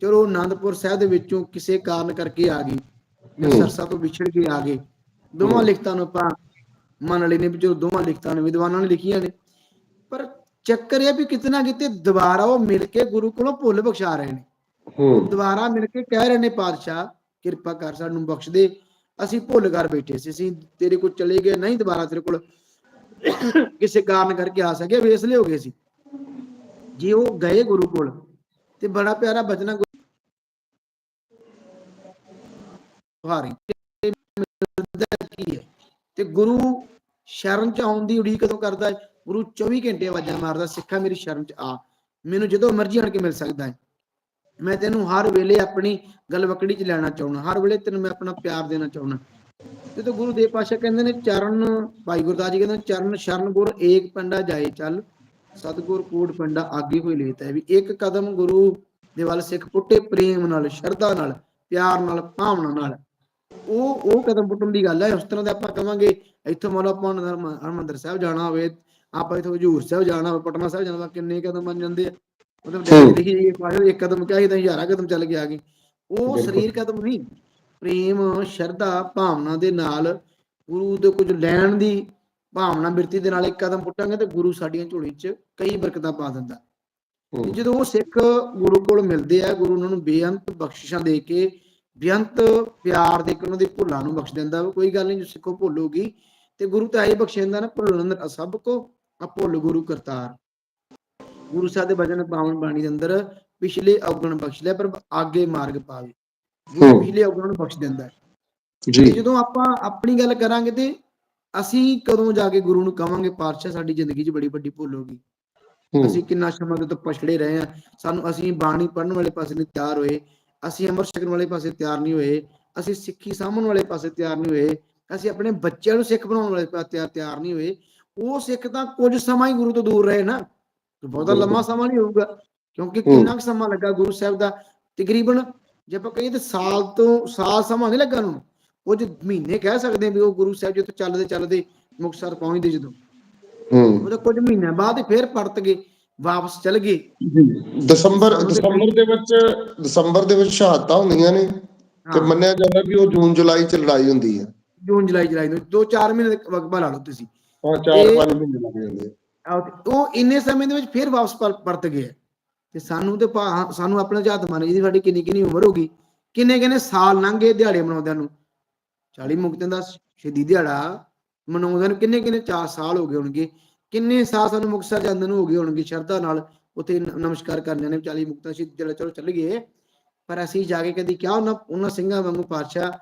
Speaker 2: ਚਲੋ ਆਨੰਦਪੁਰ ਸਾਹਿਬ ਦੇ ਵਿੱਚੋਂ ਕਿਸੇ ਕਾਰਨ ਕਰਕੇ ਆ ਗਏ। ਸਰਸਾ ਤੋਂ ਵਿਛੜ ਕੇ ਆ ਗਏ। ਦੋਵਾਂ। ਲਿਖਤਾਂ ਨੂੰ ਆਪਾਂ ਮੰਨ ਲੈਨੇ ਵੀ ਚਲੋ ਦੋਵਾਂ ਲਿਖਤਾਂ ਨੇ ਵਿਦਵਾਨਾਂ ਨੇ ਲਿਖੀਆਂ ਨੇ। ਪਰ ਚੱਕਰ ਇਹ ਵੀ ਕਿਤੇ ਨਾ ਕਿਤੇ ਦੁਬਾਰਾ ਉਹ ਮਿਲ ਕੇ ਗੁਰੂ ਕੋਲੋਂ ਭੁੱਲ ਬਖਸ਼ਾ ਰਹੇ ਨੇ।
Speaker 1: ਹੂੰ।
Speaker 2: ਦੁਬਾਰਾ ਮਿਲ ਕੇ ਕਹਿ ਰਹੇ ਨੇ ਪਾਤਸ਼ਾਹ ਕਿਰਪਾ ਕਰ ਸਾਨੂੰ ਬਖਸ਼ ਦੇ। ਅਸੀਂ ਭੁੱਲ ਕਰ ਬੈਠੇ ਸੀ, ਅਸੀਂ ਤੇਰੇ ਕੋਲ ਚਲੇ ਗਏ, ਨਹੀਂ ਦੁਬਾਰਾ ਤੇਰੇ ਕੋਲ ਕਿਸੇ ਕਾਰਨ ਕਰਕੇ ਆ ਸਕੇ ਵੇਸਲੇ ਹੋ ਗਏ ਸੀ ਜੇ ਉਹ ਗਏ ਗੁਰੂ ਕੋਲ, ਤੇ ਬੜਾ ਪਿਆਰਾ ਬਚਨਾ ਹਾਰੀ ਕੀ ਹੈ? ਤੇ ਗੁਰੂ ਸ਼ਰਨ ਚ ਆਉਣ ਦੀ ਉਡੀਕ ਕਦੋਂ ਕਰਦਾ ਹੈ? ਗੁਰੂ 24 ਘੰਟੇ ਆਵਾਜ਼ਾਂ ਮਾਰਦਾ, ਸਿੱਖਾ ਮੇਰੀ ਸ਼ਰਨ ਚ ਆ। ਮੈਨੂੰ ਜਦੋਂ ਮਰਜ਼ੀ ਆਣ ਕੇ ਮਿਲ ਸਕਦਾ ਹੈ। ਮੈਂ ਤੈਨੂੰ ਹਰ ਵੇਲੇ ਆਪਣੀ ਗਲਵਕੜੀ ਚ ਲੈਣਾ ਚਾਹੁੰਦਾ ਹਰ ਵੇਲੇ ਤੈਨੂੰ ਮੈਂ ਆਪਣਾ ਪਿਆਰ ਦੇਣਾ ਚਾਹੁੰਦਾ। ਤੇ ਗੁਰੂ ਦੇਵ ਪਾਤਸ਼ਾਹ ਕਹਿੰਦੇ ਨੇ ਚਰਨ ਭਾਈ ਗੁਰਦਾਸ ਜੀ ਕਹਿੰਦੇ ਨੇ, ਚਰਨ ਸ਼ਰਨ ਗੁਰ ਏਕ ਪੰਡਾ ਜਾਏ ਚੱਲ ਸਤਗੁਰ ਕੋਟ ਪੰਡਾ ਆਗੇ ਹੋਈ ਲੇਤਾ ਹੈ। ਵੀ ਇੱਕ ਕਦਮ ਗੁਰੂ ਦੇ ਵੱਲ ਸਿੱਖ ਪੁੱਟੇ ਪ੍ਰੇਮ ਨਾਲ ਸ਼ਰਧਾ ਨਾਲ ਪਿਆਰ ਨਾਲ ਭਾਵਨਾ ਨਾਲ। ਉਹ ਉਹ ਕਦਮ ਪੁੱਟਣ ਦੀ ਗੱਲ ਹੈ। ਉਸ ਤਰ੍ਹਾਂ ਦੇ ਆਪਾਂ ਕਵਾਂਗੇ ਇੱਥੋਂ ਮੰਨ ਲਓ ਆਪਾਂ ਹਰਿਮ- ਹਰਿਮੰਦਰ ਸਾਹਿਬ ਜਾਣਾ ਹੋਵੇ ਆਪਾਂ ਇੱਥੋਂ ਹਜੂਰ ਸਾਹਿਬ ਜਾਣਾ ਹੋਵੇ ਪਟਨਾ ਸਾਹਿਬ ਜਾਣਾ ਹੋਵੇ ਕਿੰਨੇ ਕਦਮ ਬਣ ਜਾਂਦੇ ਆ। ਮਤਲਬ
Speaker 1: ਹੂੰ।
Speaker 2: ਦੇਖੀ ਜੀ ਪਾਸ਼ਾ ਇੱਕ ਕਦਮ ਕਿਹਾ ਸੀ ਤਾਂ ਹਜ਼ਾਰਾਂ ਕਦਮ ਚੱਲ ਕੇ ਆ ਗਏ ਉਹ। ਸਰੀਰ ਕਦਮ ਨਹੀਂ ਪ੍ਰੇਮ ਸ਼ਰਧਾ ਭਾਵਨਾ ਦੇ ਨਾਲ ਗੁਰੂ ਦੇ ਕੁਝ ਲੈਣ ਦੀ ਭਾਵਨਾ ਬਿਰਤੀ ਦੇ ਨਾਲ ਇੱਕ ਕਦਮ ਪੁੱਟਾਂਗੇ ਤੇ ਗੁਰੂ ਸਾਡੀਆਂ ਝੋਲੀ 'ਚ ਕਈ ਬਰਕਤਾਂ ਪਾ ਦਿੰਦਾ ਜਦੋਂ ਉਹ ਸਿੱਖ ਗੁਰੂ ਕੋਲ ਮਿਲਦੇ ਆ ਗੁਰੂ ਉਹਨਾਂ ਨੂੰ ਬੇਅੰਤ ਬਖਸ਼ਿਸ਼ਾਂ ਦੇ ਕੇ ਬੇਅੰਤ ਪਿਆਰ ਦੇ ਕੇ ਉਹਨਾਂ ਦੀ ਭੁੱਲਾਂ ਨੂੰ ਬਖਸ਼ ਦਿੰਦਾ। ਕੋਈ ਗੱਲ ਨਹੀਂ ਜੋ ਸਿੱਖੋ ਭੁੱਲੂਗੀ ਤੇ ਗੁਰੂ ਤਾਂ ਇਹ ਬਖਸ਼ਿੰਦਾ ਨਾ ਭੁੱਲਣ ਸਭ ਕੋ ਆ ਭੁੱਲ ਗੁਰੂ ਕਰਤਾਰ ਗੁਰੂ ਸਾਹਿਬ ਦੇ ਬਚਨ ਪਾਵਨ ਬਾਣੀ ਦੇ ਅੰਦਰ ਪਿਛਲੇ ਔਗਣ ਬਖਸ਼ ਲਿਆ ਪਰ ਅੱਗੇ ਮਾਰਗ ਪਾਵੇ। ਗੁਰੂ
Speaker 1: ਹੂੰ।
Speaker 2: ਪਿਛਲੇ ਔਗਣ ਨੂੰ ਬਖਸ਼ ਦਿੰਦਾ ਹੈ।
Speaker 1: ਜੀ।
Speaker 2: ਜਦੋਂ ਆਪਾਂ ਆਪਣੀ ਗੱਲ ਕਰਾਂਗੇ ਤੇ ਅਸੀਂ ਕਦੋਂ ਜਾ ਕੇ ਗੁਰੂ ਨੂੰ ਕਵਾਂਗੇ ਪਾਤਸ਼ਾਹ ਸਾਡੀ ਜ਼ਿੰਦਗੀ 'ਚ ਬੜੀ ਵੱਡੀ ਭੁੱਲ ਹੋ ਗਈ।
Speaker 1: ਹੂੰ।
Speaker 2: ਅਸੀਂ ਕਿੰਨਾ ਸਮਾਂ ਤੋਂ ਪਛੜੇ ਰਹੇ ਆ ਸਾਨੂੰ ਅਸੀਂ ਬਾਣੀ ਪੜਨ ਵਾਲੇ ਪਾਸੇ ਨਹੀਂ ਤਿਆਰ ਹੋਏ। ਅਸੀਂ ਅੰਮ੍ਰਿਤ ਛਕਣ ਵਾਲੇ ਪਾਸੇ ਤਿਆਰ ਨਹੀਂ ਹੋਏ। ਅਸੀਂ ਸਿੱਖੀ ਸਾਂਭਣ ਵਾਲੇ ਪਾਸੇ ਤਿਆਰ ਨਹੀਂ ਹੋਏ। ਅਸੀਂ ਆਪਣੇ ਬੱਚਿਆਂ ਨੂੰ ਸਿੱਖ ਬਣਾਉਣ ਵਾਲੇ ਪਾਸੇ ਤਿਆਰ ਤਿਆਰ ਨਹੀਂ ਹੋਏ। ਉਹ ਸਿੱਖ ਤਾਂ ਕੁਝ ਸਮਾਂ ਹੀ ਗੁਰੂ ਤੋਂ ਦੂਰ ਰਹੇ ਨਾ। ਤੇ ਬਹੁਤਾ। ਲੰਮਾ ਸਮਾਂ ਨਹੀਂ ਹੋਊਗਾ ਕਿਉਂਕਿ। ਕਿੰਨਾ ਕੁ ਸਮਾਂ ਲੱਗਾ ਗੁਰੂ ਸਾਹਿਬ ਦਾ? ਤਕਰੀਬਨ ਜੇ ਆਪਾਂ ਕਹੀਏ ਤੇ ਸਾਲ ਤੋਂ ਸਾਲ ਸਮਾਂ ਨਹੀਂ ਲੱਗਾ ਉਹਨੂੰ। ਕੁਝ ਮਹੀਨੇ ਕਹਿ ਸਕਦੇ ਵੀ ਉਹ ਗੁਰੂ ਸਾਹਿਬ ਜਿੱਥੇ ਚੱਲਦੇ ਚੱਲਦੇ ਮੁਕਤਸਰ ਪਹੁੰਚਦੇ ਜਦੋਂ।
Speaker 1: ਹੂੰ।
Speaker 2: ਉਹਦੇ ਕੁਝ ਮਹੀਨਿਆਂ ਬਾਅਦ ਹੀ ਫੇਰ ਪਰਤ ਗਏ ਵਾਪਸ ਚਲ ਗਏ।
Speaker 1: ਦਸੰਬਰ ਦਸੰਬਰ ਦੇ ਵਿੱਚ ਦਸੰਬਰ ਦੇ ਵਿੱਚ ਸ਼ਹਾਦਤਾਂ ਹੁੰਦੀਆਂ ਨੇ। ਤੇ। ਮੰਨਿਆ ਜਾਂਦਾ ਵੀ ਉਹ ਜੂਨ ਜੁਲਾਈ ਚ ਲੜਾਈ ਹੁੰਦੀ ਹੈ।
Speaker 2: ਜੂਨ ਜੁਲਾਈ ਜੁਲਾਈ ਨੂੰ ਦੋ ਚਾਰ ਮਹੀਨੇ ਦਾ ਵਕਬਾ ਲਾ ਲਓ ਤੁਸੀਂ।
Speaker 1: ਹਾਂ
Speaker 2: ਇਹ-
Speaker 1: 4-5 ਮਹੀਨੇ ਲੱਗ ਜਾਂਦੇ
Speaker 2: ਉਹ ਇੰਨੇ ਸਮੇਂ ਦੇ ਵਿੱਚ ਫਿਰ ਵਾਪਸ ਪਰਤ ਗਏ। ਤੇ ਸਾਨੂੰ ਤੇ ਸਾਨੂੰ ਆਪਣੇ ਝਾਤ ਮੰਨ ਜਿਹਦੀ ਸਾਡੀ ਕਿੰਨੀ ਕਿੰਨੀ ਉਮਰ ਹੋ ਗਈ, ਕਿੰਨੇ ਕਿੰਨੇ ਸਾਲ ਲੰਘ ਗਏ ਦਿਹਾੜੇ ਮਨਾਉਂਦਿਆਂ ਨੂੰ। 40 ਮੁਕਤਿਆਂ ਦਾ ਸ਼ਹੀਦੀ ਦਿਹਾੜਾ ਮਨਾਉਂਦਿਆਂ ਨੂੰ ਕਿੰਨੇ ਕਿੰਨੇ 4 ਸਾਲ ਹੋ ਗਏ ਹੋਣਗੇ, ਕਿੰਨੇ ਸਾਲ ਸਾਨੂੰ ਮੁਕਤਸਰ ਜਾਂਦੇ ਨੂੰ ਹੋ ਗਏ ਹੋਣਗੇ ਸ਼ਰਧਾ ਨਾਲ, ਉੱਥੇ ਨਮਸਕਾਰ ਕਰਨ ਜਾਂਦੇ 40 ਮੁਕਤਾਂ ਸ਼ਹੀਦ ਜਿਹੜਾ ਚਲੋ ਚੱਲ ਗਏ। ਪਰ ਅਸੀਂ ਜਾ ਕੇ ਕਦੀ ਕਿਹਾ ਉਹਨਾਂ ਉਹਨਾਂ ਸਿੰਘਾਂ ਵਾਂਗੂ ਪਾਤਸ਼ਾਹ,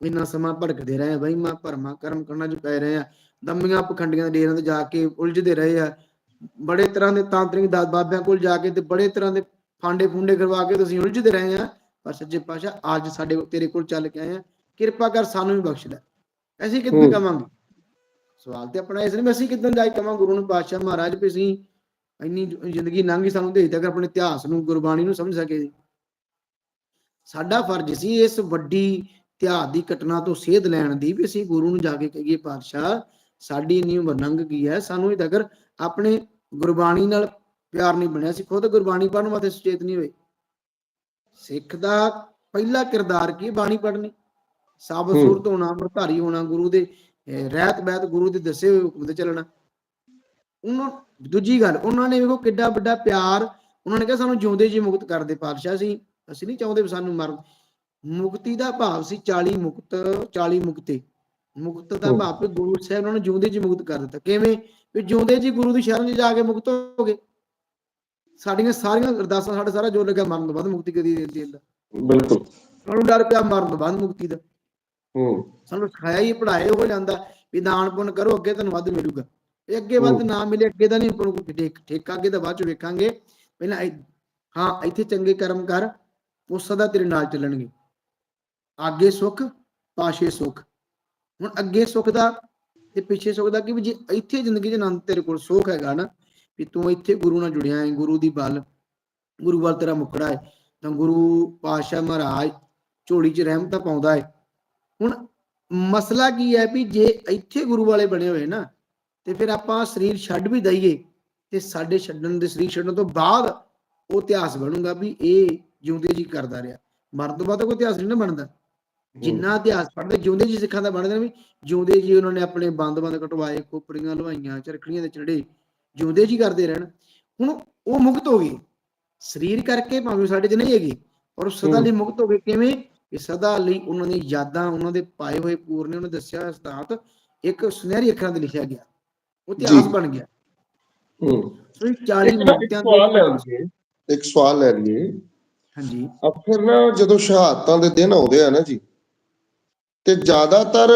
Speaker 2: ਇੰਨਾ ਸਮਾਂ ਭੜਕਦੇ ਰਹੇ ਬਈ ਮਾਂ ਭਰਮਾ ਕਰਮ ਕਰਨਾ ਚ ਪੈ ਰਹੇ ਆ। ਦੰਬੀਆਂ ਪਖੰਡੀਆਂ ਦੇ ਡੇਰਿਆਂ ਤੇ ਜਾ ਕੇ ਉਲਝਦੇ ਰਹੇ ਆ। ਬੜੇ ਤਰ੍ਹਾਂ ਦੇ ਤਾਂਤਰਿਕ ਦਾਸ ਬਾਬਿਆਂ ਕੋਲ ਜਾ ਕੇ ਤੇ ਬੜੇ ਤਰ੍ਹਾਂ ਦੇ ਫਾਂਡੇ ਫੁੰਡੇ ਕਰਵਾ ਕੇ ਤੁਸੀਂ ਉਲਝਦੇ ਰਹੇ ਆ। ਪਰ ਸੱਚੇ ਪਾਤਸ਼ਾਹ ਅੱਜ ਸਾਡੇ ਤੇਰੇ ਕੋਲ ਚੱਲ ਕੇ ਆਏ ਆ। ਕਿਰਪਾ ਕਰ ਸਾਨੂੰ ਵੀ ਬਖਸ਼ ਲੈ। ਅਸੀਂ ਕਿੱਦਾਂ। ਕਵਾਂਗੇ? ਸਵਾਲ ਤੇ ਆਪਣਾ ਇਸ ਵੀ ਅਸੀਂ ਕਿੱਦਾਂ ਜਾ ਕੇ ਕਵਾਂ? ਗੁਰੂ ਨੂੰ ਪਾਤਸ਼ਾਹ ਮਹਾਰਾਜ ਵੀ ਅਸੀਂ ਇੰਨੀ ਜ਼ਿੰਦਗੀ ਲੰਘੀ ਸਾਨੂੰ ਦੇ ਦਿੱਤਾ ਕਿ ਆਪਣੇ ਇਤਿਹਾਸ ਨੂੰ ਗੁਰਬਾਣੀ ਨੂੰ ਸਮਝ ਸਕੇ। ਸਾਡਾ ਫਰਜ਼ ਸੀ ਇਸ ਵੱਡੀ ਇਤਿਹਾਸ ਦੀ ਘਟਨਾ ਤੋਂ ਸੇਧ ਲੈਣ ਦੀ ਵੀ ਅਸੀਂ ਗੁਰੂ ਨੂੰ ਜਾ ਕੇ ਕਹੀਏ ਪਾਤਸ਼ਾਹ ਸਾਡੀ ਇੰਨੀ ਉਮਰ ਲੰਘ ਗਈ ਹੈ? ਸਾਨੂੰ ਇਹ ਤੱਕ ਆਪਣੇ ਗੁਰਬਾਣੀ ਨਾਲ ਪਿਆਰ ਨਹੀਂ ਬਣਿਆ ਸੀ ਖੁਦ ਗੁਰਬਾਣੀ ਪੜ੍ਹਨ ਵਾਸਤੇ ਸੁਚੇਤ ਨਹੀਂ ਹੋਏ। ਸਿੱਖ ਦਾ ਪਹਿਲਾ ਕਿਰਦਾਰ ਕੀ? ਬਾਣੀ ਪੜ੍ਹਨੀ। ਸਾਬਤ। ਸੂਰਤ ਹੋਣਾ ਅੰਮ੍ਰਿਤਧਾਰੀ ਹੋਣਾ ਗੁਰੂ ਦੇ ਰਹਿਤ ਬਹਿਤ ਗੁਰੂ ਦੇ ਦੱਸੇ ਹੋਏ ਹੁਕਮ ਤੇ ਚੱਲਣਾ। ਉਹਨਾਂ ਦੂਜੀ ਗੱਲ ਉਹਨਾਂ ਨੇ ਵੇਖੋ ਕਿੱਡਾ ਵੱਡਾ ਪਿਆਰ ਉਹਨਾਂ ਨੇ ਕਿਹਾ ਸਾਨੂੰ ਜਿਉਂਦੇ ਜੀ ਮੁਕਤ ਕਰ ਦੇ ਪਾਤਸ਼ਾਹ ਸੀ ਅਸੀਂ ਨਹੀਂ ਚਾਹੁੰਦੇ ਵੀ ਸਾਨੂੰ ਮਰ ਮੁਕਤੀ ਦਾ ਭਾਵ ਸੀ 40 ਮੁਕਤ 40 ਮੁਕਤੇ। ਮੁਕਤ ਦਾ। ਭਾਵ ਵੀ ਗੁਰੂ ਸਾਹਿਬ ਉਹਨਾਂ ਨੂੰ ਜਿਉਂਦੇ ਜੀ ਮੁਕਤ ਕਰ ਦਿੱਤਾ। ਕਿਵੇਂ? ਵੀ ਜਿਉਂਦੇ ਜੀ ਗੁਰੂ ਦੀ ਸ਼ਰਨ 'ਚ ਜਾ ਕੇ ਮੁਕਤ ਹੋ ਗਏ। ਸਾਡੀਆਂ ਸਾਰੀਆਂ ਅਰਦਾਸਾਂ ਸਾਡਾ ਸਾਰਾ ਜੋਰ ਲੱਗਾ ਮਰਨ ਤੋਂ ਬਾਅਦ ਮੁਕਤੀ ਕਦੀ ਦਾ।
Speaker 1: ਬਿਲਕੁਲ।
Speaker 2: ਸਾਨੂੰ ਡਰ ਪਿਆ ਮਰਨ ਤੋਂ ਬਾਅਦ ਮੁਕਤੀ ਦਾ।
Speaker 1: ਹੂੰ।
Speaker 2: ਸਾਨੂੰ ਸਿਖਾਇਆ ਹੀ ਪੜਾਏ ਹੋ ਜਾਂਦਾ। ਵੀ ਦਾਨ ਪੁੰਨ ਕਰੋ ਅੱਗੇ ਤੁਹਾਨੂੰ ਵੱਧ ਮਿਲੂਗਾ। ਇਹ ਅੱਗੇ ਵੱਧ।
Speaker 1: ਨਾ
Speaker 2: ਮਿਲੇ ਅੱਗੇ ਦਾ ਨਹੀਂ ਆਪਾਂ ਨੂੰ ਠੇਕ- ਅੱਗੇ ਦਾ ਬਾਅਦ ਚ ਵੇਖਾਂਗੇ। ਪਹਿਲਾਂ ਹਾਂ ਇੱਥੇ ਚੰਗੇ ਕਰਮ ਕਰ ਉਹ ਸਦਾ ਤੇਰੇ ਨਾਲ ਚੱਲਣਗੇ। ਅੱਗੇ ਸੁੱਖ ਪਾਛੇ ਸੁੱਖ। ਹੁਣ ਅੱਗੇ ਸੁੱਖ ਦਾ ਤੇ ਪਿੱਛੇ ਸੁੱਖ ਦਾ ਕਿ ਵੀ ਜੇ ਇੱਥੇ ਜ਼ਿੰਦਗੀ 'ਚ ਆਨੰਦ ਤੇਰੇ ਕੋਲ ਸੁੱਖ ਹੈਗਾ ਨਾ, ਵੀ ਤੂੰ ਇੱਥੇ ਗੁਰੂ ਨਾਲ ਜੁੜਿਆ ਹੈ, ਗੁਰੂ ਦੀ ਬਲ, ਗੁਰੂ ਵੱਲ ਤੇਰਾ ਮੁਕੜਾ ਹੈ, ਤਾਂ ਗੁਰੂ ਪਾਤਸ਼ਾਹ ਮਹਾਰਾਜ ਝੋਲੀ 'ਚ ਰਹਿਮਤਾਂ ਪਾਉਂਦਾ ਹੈ। ਹੁਣ ਮਸਲਾ ਕੀ ਹੈ ਵੀ ਜੇ ਇੱਥੇ ਗੁਰੂ ਵਾਲੇ ਬਣੇ ਹੋਏ ਨਾ, ਤੇ ਫਿਰ ਆਪਾਂ ਸਰੀਰ ਛੱਡ ਵੀ ਦਈਏ, ਤੇ ਸਾਡੇ ਛੱਡਣ ਦੇ ਸਰੀਰ ਛੱਡਣ ਤੋਂ ਬਾਅਦ ਉਹ ਇਤਿਹਾਸ ਬਣੂਗਾ ਵੀ ਇਹ ਜਿਉਂਦੇ ਜੀ ਕਰਦਾ ਰਿਹਾ। ਮਰਨ ਤੋਂ ਬਾਅਦ ਤਾਂ ਕੋਈ ਇਤਿਹਾਸ ਨਹੀਂ ਨਾ ਬਣਦਾ। ਜਿੰਨਾ ਇਤਿਹਾਸ ਪੜ੍ਹਦੇ ਜਿਉਂਦੇ ਜੀ ਸਿੱਖਾਂ ਦਾ ਬਣਦੇ ਨੇ ਵੀ ਜਿਉਂਦੇ ਜੀ ਉਹਨਾਂ ਨੇ ਆਪਣੇ ਬੰਦ ਬੰਦ ਕਟਵਾਏ ਕੋਪਰੀਆਂ ਲਵਾਈਆਂ ਚਰਖੜੀਆਂ ਦੇ ਚੜੇ ਜਿਉਂਦੇ ਜੀ ਕਰਦੇ ਰਹਿਣ। ਹੁਣ ਉਹ ਮੁਕਤ ਹੋ ਗਏ। ਸਰੀਰ ਕਰਕੇ ਭਾਵੇਂ ਸਾਡੇ 'ਚ ਨਹੀਂ ਹੈਗੀ ਪਰ ਉਹ ਸਦਾ। ਲਈ ਮੁਕਤ ਹੋ ਗਏ। ਕਿਵੇਂ? ਕਿ ਸਦਾ ਲਈ ਉਹਨਾਂ ਦੀਆਂ ਯਾਦਾਂ ਉਹਨਾਂ ਦੇ ਪਾਏ ਹੋਏ ਪੂਰਨੇ ਉਹਨੇ ਦੱਸਿਆ ਸਤਾਤ ਇੱਕ ਸੁਨਹਿਰੀ ਅੱਖਰਾਂ ਤੇ ਲਿਖਿਆ ਗਿਆ। ਉਹ ਇਤਿਹਾਸ। ਬਣ ਗਿਆ।
Speaker 1: ਹੂੰ।
Speaker 2: ਸੋ ਇਹ 40
Speaker 1: ਇੱਕ ਨਾ ਇੱਕ
Speaker 2: ਮੁਕਤਿਆਂ ਦੇ
Speaker 1: ਲਈਏ। ਇੱਕ ਸਵਾਲ ਲੈ ਲਈਏ।
Speaker 2: ਹਾਂਜੀ।
Speaker 1: ਅਕਸਰ ਨਾ ਜਦੋਂ ਸ਼ਹਾਦਤਾਂ ਦੇ ਦਿਨ ਆਉਂਦੇ ਆ ਨਾ ਜੀ ਤੇ ਜ਼ਿਆਦਾਤਰ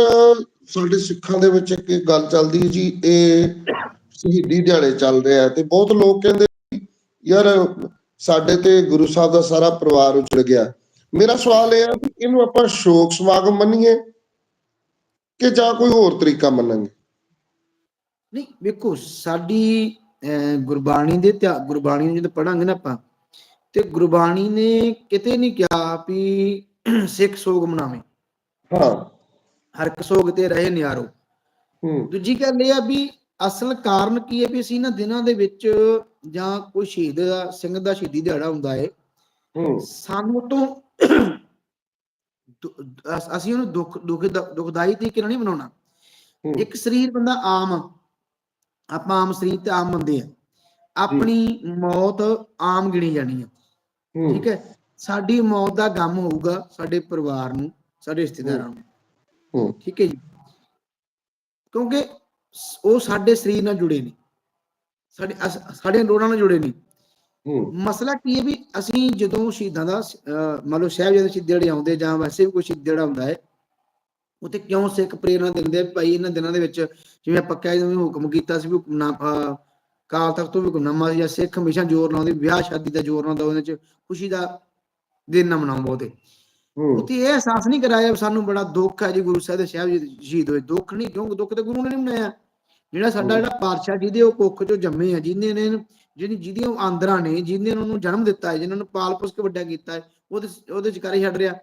Speaker 1: ਸਾਡੇ ਸਿੱਖਾਂ ਦੇ ਵਿੱਚ ਇੱਕ ਗੱਲ ਚੱਲਦੀ ਹੈ ਜੀ ਇਹ ਸ਼ਹੀਦੀ ਦਿਹਾੜੇ ਚੱਲਦੇ ਆ ਤੇ ਬਹੁਤ ਲੋਕ ਕਹਿੰਦੇ ਯਾਰ ਸਾਡੇ ਤੇ ਗੁਰੂ ਸਾਹਿਬ ਦਾ ਸਾਰਾ ਪਰਿਵਾਰ ਉਜੜ ਗਿਆ। ਮੇਰਾ ਸਵਾਲ ਇਹ ਆ ਕਿ ਇਹਨੂੰ ਆਪਾਂ ਸ਼ੋਕ ਸਮਾਗਮ ਮੰਨੀਏ ਕਿ ਜਾਂ ਕੋਈ ਹੋਰ ਤਰੀਕਾ ਮੰਨਾਂਗੇ?
Speaker 2: ਨਹੀਂ ਵੇਖੋ ਸਾਡੀ ਅਹ, ਗੁਰਬਾਣੀ ਦੇ ਗੁਰਬਾਣੀ ਨੂੰ ਜਦੋਂ ਪੜਾਂਗੇ ਨਾ ਆਪਾਂ ਤੇ ਗੁਰਬਾਣੀ ਨੇ ਕਿਤੇ ਨਹੀਂ ਕਿਹਾ ਵੀ ਸਿੱਖ ਸੋਗ ਮਨਾਵੇ।
Speaker 1: ਹਾਂ।
Speaker 2: ਹਰ ਇੱਕ ਸੋਗ ਤੇ ਰਹੇ ਨਿਆਰੋ।
Speaker 1: ਹੂੰ।
Speaker 2: ਦੂਜੀ ਗੱਲ ਇਹ ਆ ਵੀ ਅਸਲ ਕਾਰਨ ਕੀ ਹੈ ਵੀ ਅਸੀਂ ਇਹਨਾਂ ਦਿਨਾਂ ਦੇ ਵਿੱਚ ਜਾਂ ਕੋਈ ਸ਼ਹੀਦ ਦਾ ਸਿੰਘ ਦਾ ਸ਼ਹੀਦੀ ਦਿਹਾੜਾ ਹੁੰਦਾ ਹੈ
Speaker 1: ਹੂੰ।
Speaker 2: ਸਾਨੂੰ ਤੋਂ ਅਸ- ਉਹਨੂੰ ਦੁੱਖ ਦੁੱਖ ਦੁਖਦਾਈ ਤਰੀਕੇ ਨਾਲ ਨਹੀਂ
Speaker 1: ਹੂੰ।
Speaker 2: ਇੱਕ ਸਰੀਰ ਬੰਦਾ ਆਮ ਆਪਾਂ ਆਮ ਸਰੀਰ ਤੇ ਆਮ ਬੰਦੇ ਆ। ਆਪਣੀ ਮੌਤ ਆਮ ਗਿਣੀ ਜਾਣੀ ਆ। ਠੀਕ ਹੈ? ਸਾਡੀ ਮੌਤ ਦਾ ਗਮ ਹੋਊਗਾ ਸਾਡੇ ਪਰਿਵਾਰ ਨੂੰ। ਸਾਡੇ ਰਿਸ਼ਤੇਦਾਰਾਂ ਨੂੰ
Speaker 1: ਹੂੰ।
Speaker 2: ਠੀਕ ਹੈ ਜੀ? ਕਿਉਂਕਿ ਉਹ ਸਾਡੇ ਸਰੀਰ ਨਾਲ ਜੁੜੇ ਨੇ ਸਾਡੇ ਸਾਡੇ ਲੋੜਾਂ ਨਾਲ ਜੁੜੇ ਨੇ ਮਸਲਾ ਕੀ ਹੈ ਵੀ ਅਸੀਂ ਜਦੋਂ ਸ਼ਹੀਦਾਂ ਦਾ ਮੰਨ ਲਓ ਸਾਹਿਬਜ਼ਾਦੇ ਸ਼ਹੀਦ ਜਿਹੜੇ ਆਉਂਦੇ ਜਾਂ ਵੈਸੇ ਵੀ ਕੋਈ ਸ਼ਹੀਦ ਜਿਹੜਾ ਹੁੰਦਾ ਹੈ ਉਤੇ ਕਿਉਂ ਸਿੱਖ ਪ੍ਰੇਰਣਾ ਦਿੰਦੇ ਭਾਈ ਇਹਨਾਂ ਦਿਨਾਂ ਦੇ ਵਿੱਚ ਜਿਵੇਂ ਆਪਾਂ ਕਹਿ ਜਿਵੇਂ ਹੁਕਮ ਕੀਤਾ ਸੀ ਵੀ ਹੁਕਮਨਾ ਅਹ, ਕਾਲ ਤੱਕ ਤੋਂ ਵੀ ਹੁਕਮਨਾਮਾ ਸੀ ਜਾਂ ਸਿੱਖ ਹਮੇਸ਼ਾ ਜ਼ੋਰ ਲਾਉਂਦੇ ਵਿਆਹ ਸ਼ਾਦੀ ਦਾ ਜ਼ੋਰ ਲਾਉਂਦਾ ਉਹਦੇ ਚ ਖੁਸ਼ੀ ਦਾ ਦਿਨ ਨਾ ਮਨਾਉਂ ਬਹੁਤੇ
Speaker 1: ਹੂੰ
Speaker 2: ਉਤੇ ਇਹ ਅਹਿਸਾਸ ਨਹੀਂ ਕਰਾਇਆ ਸਾਨੂੰ ਬੜਾ ਦੁੱਖ ਹੈ ਜੀ ਗੁਰੂ ਸਾਹਿਬ ਦੇ ਸਾਹਿਬ ਜੀ ਸ਼ਹੀਦ ਹੋਏ। ਦੁੱਖ ਨਹੀਂ ਕਿਉਂ? ਦੁੱਖ ਤੇ ਗੁਰੂ ਨੇ ਨਹੀਂ ਮਨਾਇਆ ਜਿਹੜਾ ਸਾਡਾ ਜਿਹੜਾ ਪਾਤਸ਼ਾਹ ਜਿਹਦੇ ਉਹ ਕੁੱਖ ਚੋਂ ਜੰਮੇ ਆ ਜਿਹਨੇ ਨੇ ਜਿਹਦੀ ਜਿਹਦੀਆਂ ਆਂਦਰਾਂ ਨੇ ਜਿਹਨੇ ਉਹਨਾਂ ਨੂੰ ਜਨਮ ਦਿੱਤਾ ਹੈ ਜਿਨ੍ਹਾਂ ਨੂੰ ਪਾਲ ਪੋਸ ਕੇ ਵੱਡਾ ਕੀਤਾ ਹੈ ਉਹਦੇ ਉਹਦੇ ਚ ਕਰੇ ਛੱਡ ਰਿਹਾ।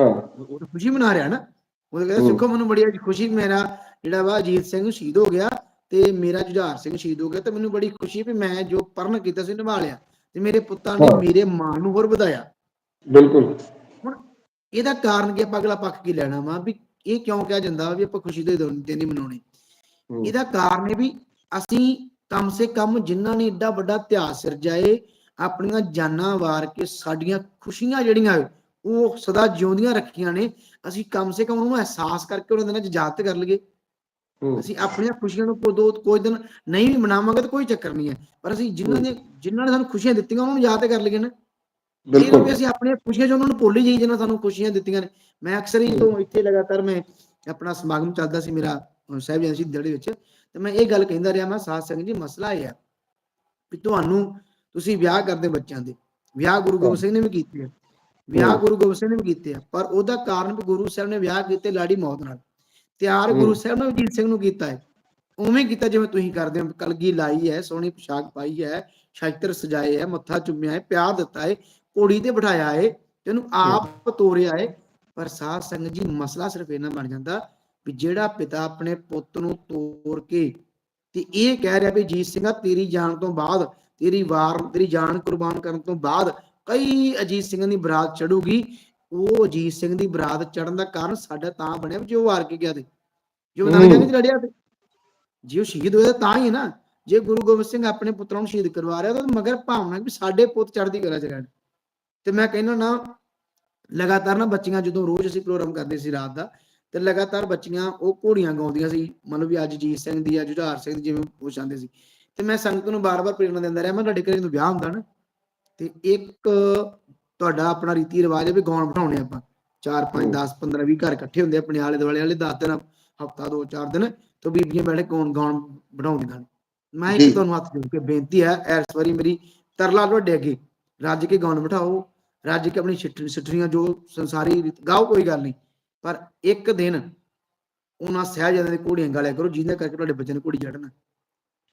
Speaker 1: ਹਾਂ।
Speaker 2: ਉਹ ਖੁਸ਼ੀ ਮਨਾ ਰਿਹਾ ਨਾ। ਉਹ ਕਹਿੰਦਾ। ਸੁੱਖੋ ਮੈਨੂੰ ਬੜੀ ਅੱਜ ਖੁਸ਼ੀ ਮੇਰਾ ਜਿਹੜਾ ਵਾ ਅਜੀਤ ਸਿੰਘ ਸ਼ਹੀਦ ਹੋ ਗਿਆ ਤੇ ਮੇਰਾ ਜੁਝਾਰ ਸਿੰਘ ਸ਼ਹੀਦ ਹੋ ਗਿਆ ਤੇ ਮੈਨੂੰ ਬੜੀ ਖੁਸ਼ੀ ਵੀ ਮੈਂ ਜੋ ਪਰਨ ਕੀਤਾ ਸੀ ਨਿਭਾ ਲਿਆ ਤੇ ਮੇਰੇ ਪੁੱਤਾਂ ਨੇ। ਮੇਰੇ ਮਾਂ ਨੂੰ ਹੋਰ ਵਧਾਇਆ।
Speaker 1: ਬਿਲਕੁਲ।
Speaker 2: ਇਹਦਾ ਕਾਰਨ ਕੀ ਆਪਾਂ ਅਗਲਾ ਪੱਖ ਕੀ ਲੈਣਾ ਵਾ? ਵੀ ਇਹ ਕਿਉਂ ਕਿਹਾ ਜਾਂਦਾ ਵੀ ਆਪਾਂ ਖੁਸ਼ੀ ਦੇ ਦਿਨ ਨਹੀਂ ਮਨਾਉਣੇ?
Speaker 1: ਹੂੰ।
Speaker 2: ਇਹਦਾ ਕਾਰਨ ਇਹ ਵੀ ਅਸੀਂ ਕਮ ਸੇ ਕਮ ਜਿਨ੍ਹਾਂ ਨੇ ਏਡਾ ਵੱਡਾ ਇਤਿਹਾਸ ਸਿਰਜਾਏ ਆਪਣੀਆਂ ਜਾਨਾਂ ਵਾਰ ਕੇ ਸਾਡੀਆਂ ਖੁਸ਼ੀਆਂ ਜਿਹੜੀਆਂ ਉਹ ਸਦਾ ਜਿਉਂਦੀਆਂ ਰੱਖੀਆਂ ਨੇ। ਅਸੀਂ ਕਮ ਸੇ ਕਮ ਉਹਨੂੰ ਅਹਿਸਾਸ ਕਰਕੇ ਉਹਨਾਂ ਦਿਨਾਂ 'ਚ ਯਾਦ ਕਰ ਲਈਏ।
Speaker 1: ਹੂੰ।
Speaker 2: ਅਸੀਂ ਆਪਣੀਆਂ ਖੁਸ਼ੀਆਂ ਨੂੰ ਕੋਈ ਦੋ ਕੋਈ ਦਿਨ ਨਹੀਂ ਵੀ ਮਨਾਵਾਂਗੇ ਤਾਂ ਕੋਈ ਚੱਕਰ ਨਹੀਂ ਹੈ। ਪਰ ਅਸੀਂ ਜਿਨ੍ਹਾਂ ਨੇ ਜਿਨ੍ਹਾਂ ਨੇ ਸਾਨੂੰ ਖੁਸ਼ੀਆਂ ਦਿੱਤੀਆਂ ਉਹਨਾਂ ਨੂੰ ਯਾਦ ਕਰ ਲਈਏ ਨਾ ਨਾ।
Speaker 1: ਬਿਲਕੁਲ।
Speaker 2: ਵੀ ਅਸੀਂ ਆਪਣੀਆਂ ਖੁਸ਼ੀਆਂ ਚ ਉਹਨਾਂ ਨੂੰ ਭੁੱਲ ਹੀ ਜਾਈਏ ਜਿਹਨਾਂ ਸਾਨੂੰ ਖੁਸ਼ੀਆਂ ਦਿੱਤੀਆਂ ਨੇ। ਮੈਂ ਅਕਸਰ ਹੀ ਜਦੋਂ ਇੱਥੇ ਲਗਾਤਾਰ ਮੈਂ ਆਪਣਾ ਸਮਾਗਮ ਚੱਲਦਾ ਸੀ ਮੇਰਾ ਸਾਹਿਬਜ਼ਾਦੇ ਸ਼ਹੀਦ ਦੇ ਵਿੱਚ ਤੇ ਮੈਂ ਇਹ ਗੱਲ ਕਹਿੰਦਾ ਰਿਹਾ ਮੈਂ ਸਾਧ ਸੰਗਤ ਜੀ ਮਸਲਾ ਇਹ ਹੈ ਵੀ ਤੁਹਾਨੂੰ ਤੁਸੀਂ ਵਿਆਹ ਕਰਦੇ ਬੱਚਿਆਂ ਦੇ। ਵਿਆਹ ਗੁਰੂ ਗੋਬਿੰਦ ਸਿੰਘ ਨੇ ਵੀ ਕੀਤੇ ਆ। ਵਿਆਹ। ਗੁਰੂ ਗੋਬਿੰਦ ਸਿੰਘ ਨੇ ਵੀ ਕੀਤੇ ਆ। ਪਰ ਉਹਦਾ ਕਾਰਨ ਵੀ ਗੁਰੂ ਸਾਹਿਬ ਨੇ ਵਿਆਹ ਕੀਤੇ ਲਾੜੀ ਮੌਤ ਨਾਲ। ਤਿਆਰ। ਗੁਰੂ ਸਾਹਿਬ ਨੇ ਅਜੀਤ ਸਿੰਘ ਨੂੰ ਕੀਤਾ ਹੈ। ਉਵੇਂ ਕੀਤਾ ਜਿਵੇਂ ਤੁਸੀਂ ਕਰਦੇ ਹੋ। ਕਲਗੀ ਲਾਈ ਹੈ ਸੋਹਣੀ ਪੋਸ਼ਾਕ ਪਾਈ ਹੈ ਸ਼ਾਇਤਰ ਸਜਾਏ ਹੈ ਮੱਥਾ ਚੁੰਮਿਆ ਹੈ ਪਿਆਰ ਦਿੱਤਾ ਹੈ। ਘੋੜੀ ਤੇ ਬਿਠਾਇਆ ਹੈ ਤੈਨੂੰ ਆਪ ਤੋਰਿਆ ਹੈ ਪਰ ਸਾਧ ਸੰਗਤ ਜੀ ਮਸਲਾ ਸਿਰਫ ਇਹਨਾਂ ਬਣ ਜਾਂਦਾ ਵੀ ਜਿਹੜਾ ਪਿਤਾ ਆਪਣੇ ਪੁੱਤ ਨੂੰ ਤੋਰ ਕੇ ਤੇ ਇਹ ਕਹਿ ਰਿਹਾ ਵੀ ਜੀਤ ਸਿੰਘਾ ਤੇਰੀ ਜਾਨ ਤੋਂ ਬਾਅਦ ਤੇਰੀ ਵਾਰ ਤੇਰੀ ਜਾਨ ਕੁਰਬਾਨ ਕਰਨ ਤੋਂ ਬਾਅਦ ਕਈ ਅਜੀਤ ਸਿੰਘਾਂ ਦੀ ਬਰਾਤ ਚੜੂਗੀ। ਉਹ ਅਜੀਤ ਸਿੰਘ ਦੀ ਬਰਾਤ ਚੜਨ ਦਾ ਕਾਰਨ ਸਾਡਾ ਤਾਂ ਬਣਿਆ ਜੋ ਵਾਰ ਕੇ ਗਿਆ ਤੇ। ਜੋ
Speaker 1: ਹਮ।
Speaker 2: ਜੰਗ ਚ ਲੜਿਆ ਤੇ। ਜੇ ਉਹ ਸ਼ਹੀਦ ਹੋਇਆ ਤਾਂ ਹੀ ਨਾ। ਜੇ ਗੁਰੂ ਗੋਬਿੰਦ ਸਿੰਘ ਆਪਣੇ ਪੁੱਤਰਾਂ ਨੂੰ ਸ਼ਹੀਦ ਕਰਵਾ ਰਿਹਾ ਤਾਂ ਮਗਰ ਭਾਵਨਾ ਵੀ ਸਾਡੇ ਪੁੱਤ ਚੜ੍ਹਦੀ ਕਲਾ ਚ ਰਹਿਣ। ਤੇ ਮੈਂ ਕਹਿੰਦਾ ਨਾ ਲਗਾਤਾਰ ਨਾ ਬੱਚੀਆਂ ਜਦੋਂ ਰੋਜ਼ ਅਸੀਂ ਪ੍ਰੋਗਰਾਮ ਕਰਦੇ ਸੀ ਰਾਤ ਦਾ ਤੇ ਲਗਾਤਾਰ ਬੱਚੀਆਂ ਉਹ ਘੋੜੀਆਂ ਗਾਉਂਦੀਆਂ ਸੀ ਮੰਨ ਲਓ ਵੀ ਅੱਜ ਜੀਤ ਸਿੰਘ ਦੀ ਆ ਜੁਝਾਰ ਸਿੰਘ ਦੀ ਜਿਵੇਂ ਉਹ ਚਾਹੁੰਦੇ ਸੀ ਤੇ ਮੈਂ ਸੰਗਤ ਨੂੰ ਬਾਰ-ਬਾਰ ਪ੍ਰੇਰਣਾ ਦਿੰਦਾ ਰਿਹਾ ਮੈਂ ਤੁਹਾਡੇ ਘਰੇ ਜਦੋਂ ਵਿਆਹ ਹੁੰਦਾ ਨਾ ਤੇ ਇੱਕ ਤੁਹਾਡਾ ਆਪਣਾ ਰੀਤੀ ਰਿਵਾਜ ਹੈ ਵੀ ਗਾਉਣ ਬਿਠਾਉਣੇ ਆਪਾਂ 4 5
Speaker 1: ਹਮ।
Speaker 2: 10 15 20 ਘਰ ਇਕੱਠੇ ਹੁੰਦੇ ਆਪਣੇ ਆਲੇ ਦੁਆਲੇ ਵਾਲੇ 10 ਦਿਨ ਹਫਤਾ ਦੋ ਚਾਰ ਦਿਨ ਤੇ ਬੀਬੀਆਂ ਬੈਠੇ ਗਾਉਣ ਗਾਉਣ ਬਣਾਉਂਦੀਆਂ ਨੇ ਮੈਂ। ਇੱਕ ਤੁਹਾਨੂੰ ਹੱਥ ਜੋੜ ਕੇ ਬੇਨਤੀ ਹੈ ਇਸ ਵਾਰੀ ਮੇਰੀ ਤਰਲਾ ਤੁਹਾਡੇ ਅੱਗੇ ਰੱਜ ਕੇ ਗਾਉਣ ਬਿਠਾਓ ਰੱਜ ਕੇ ਆਪਣੀ ਸਿੱਠ- ਸਿੱਠਣੀਆਂ ਜੋ ਸੰਸਾਰੀ ਗਾਓ ਕੋਈ ਗੱਲ ਨਹੀਂ। ਪਰ ਇੱਕ ਦਿਨ ਉਹਨਾਂ ਸਹਿਜਾਦਿਆਂ ਦੇ ਘੋੜੀਆਂ ਗਾਲਿਆ ਕਰੋ ਜਿਹਦੇ ਕਰਕੇ ਤੁਹਾਡੇ ਬੱਚੇ ਨੇ ਘੋੜੀ ਚੜਨਾ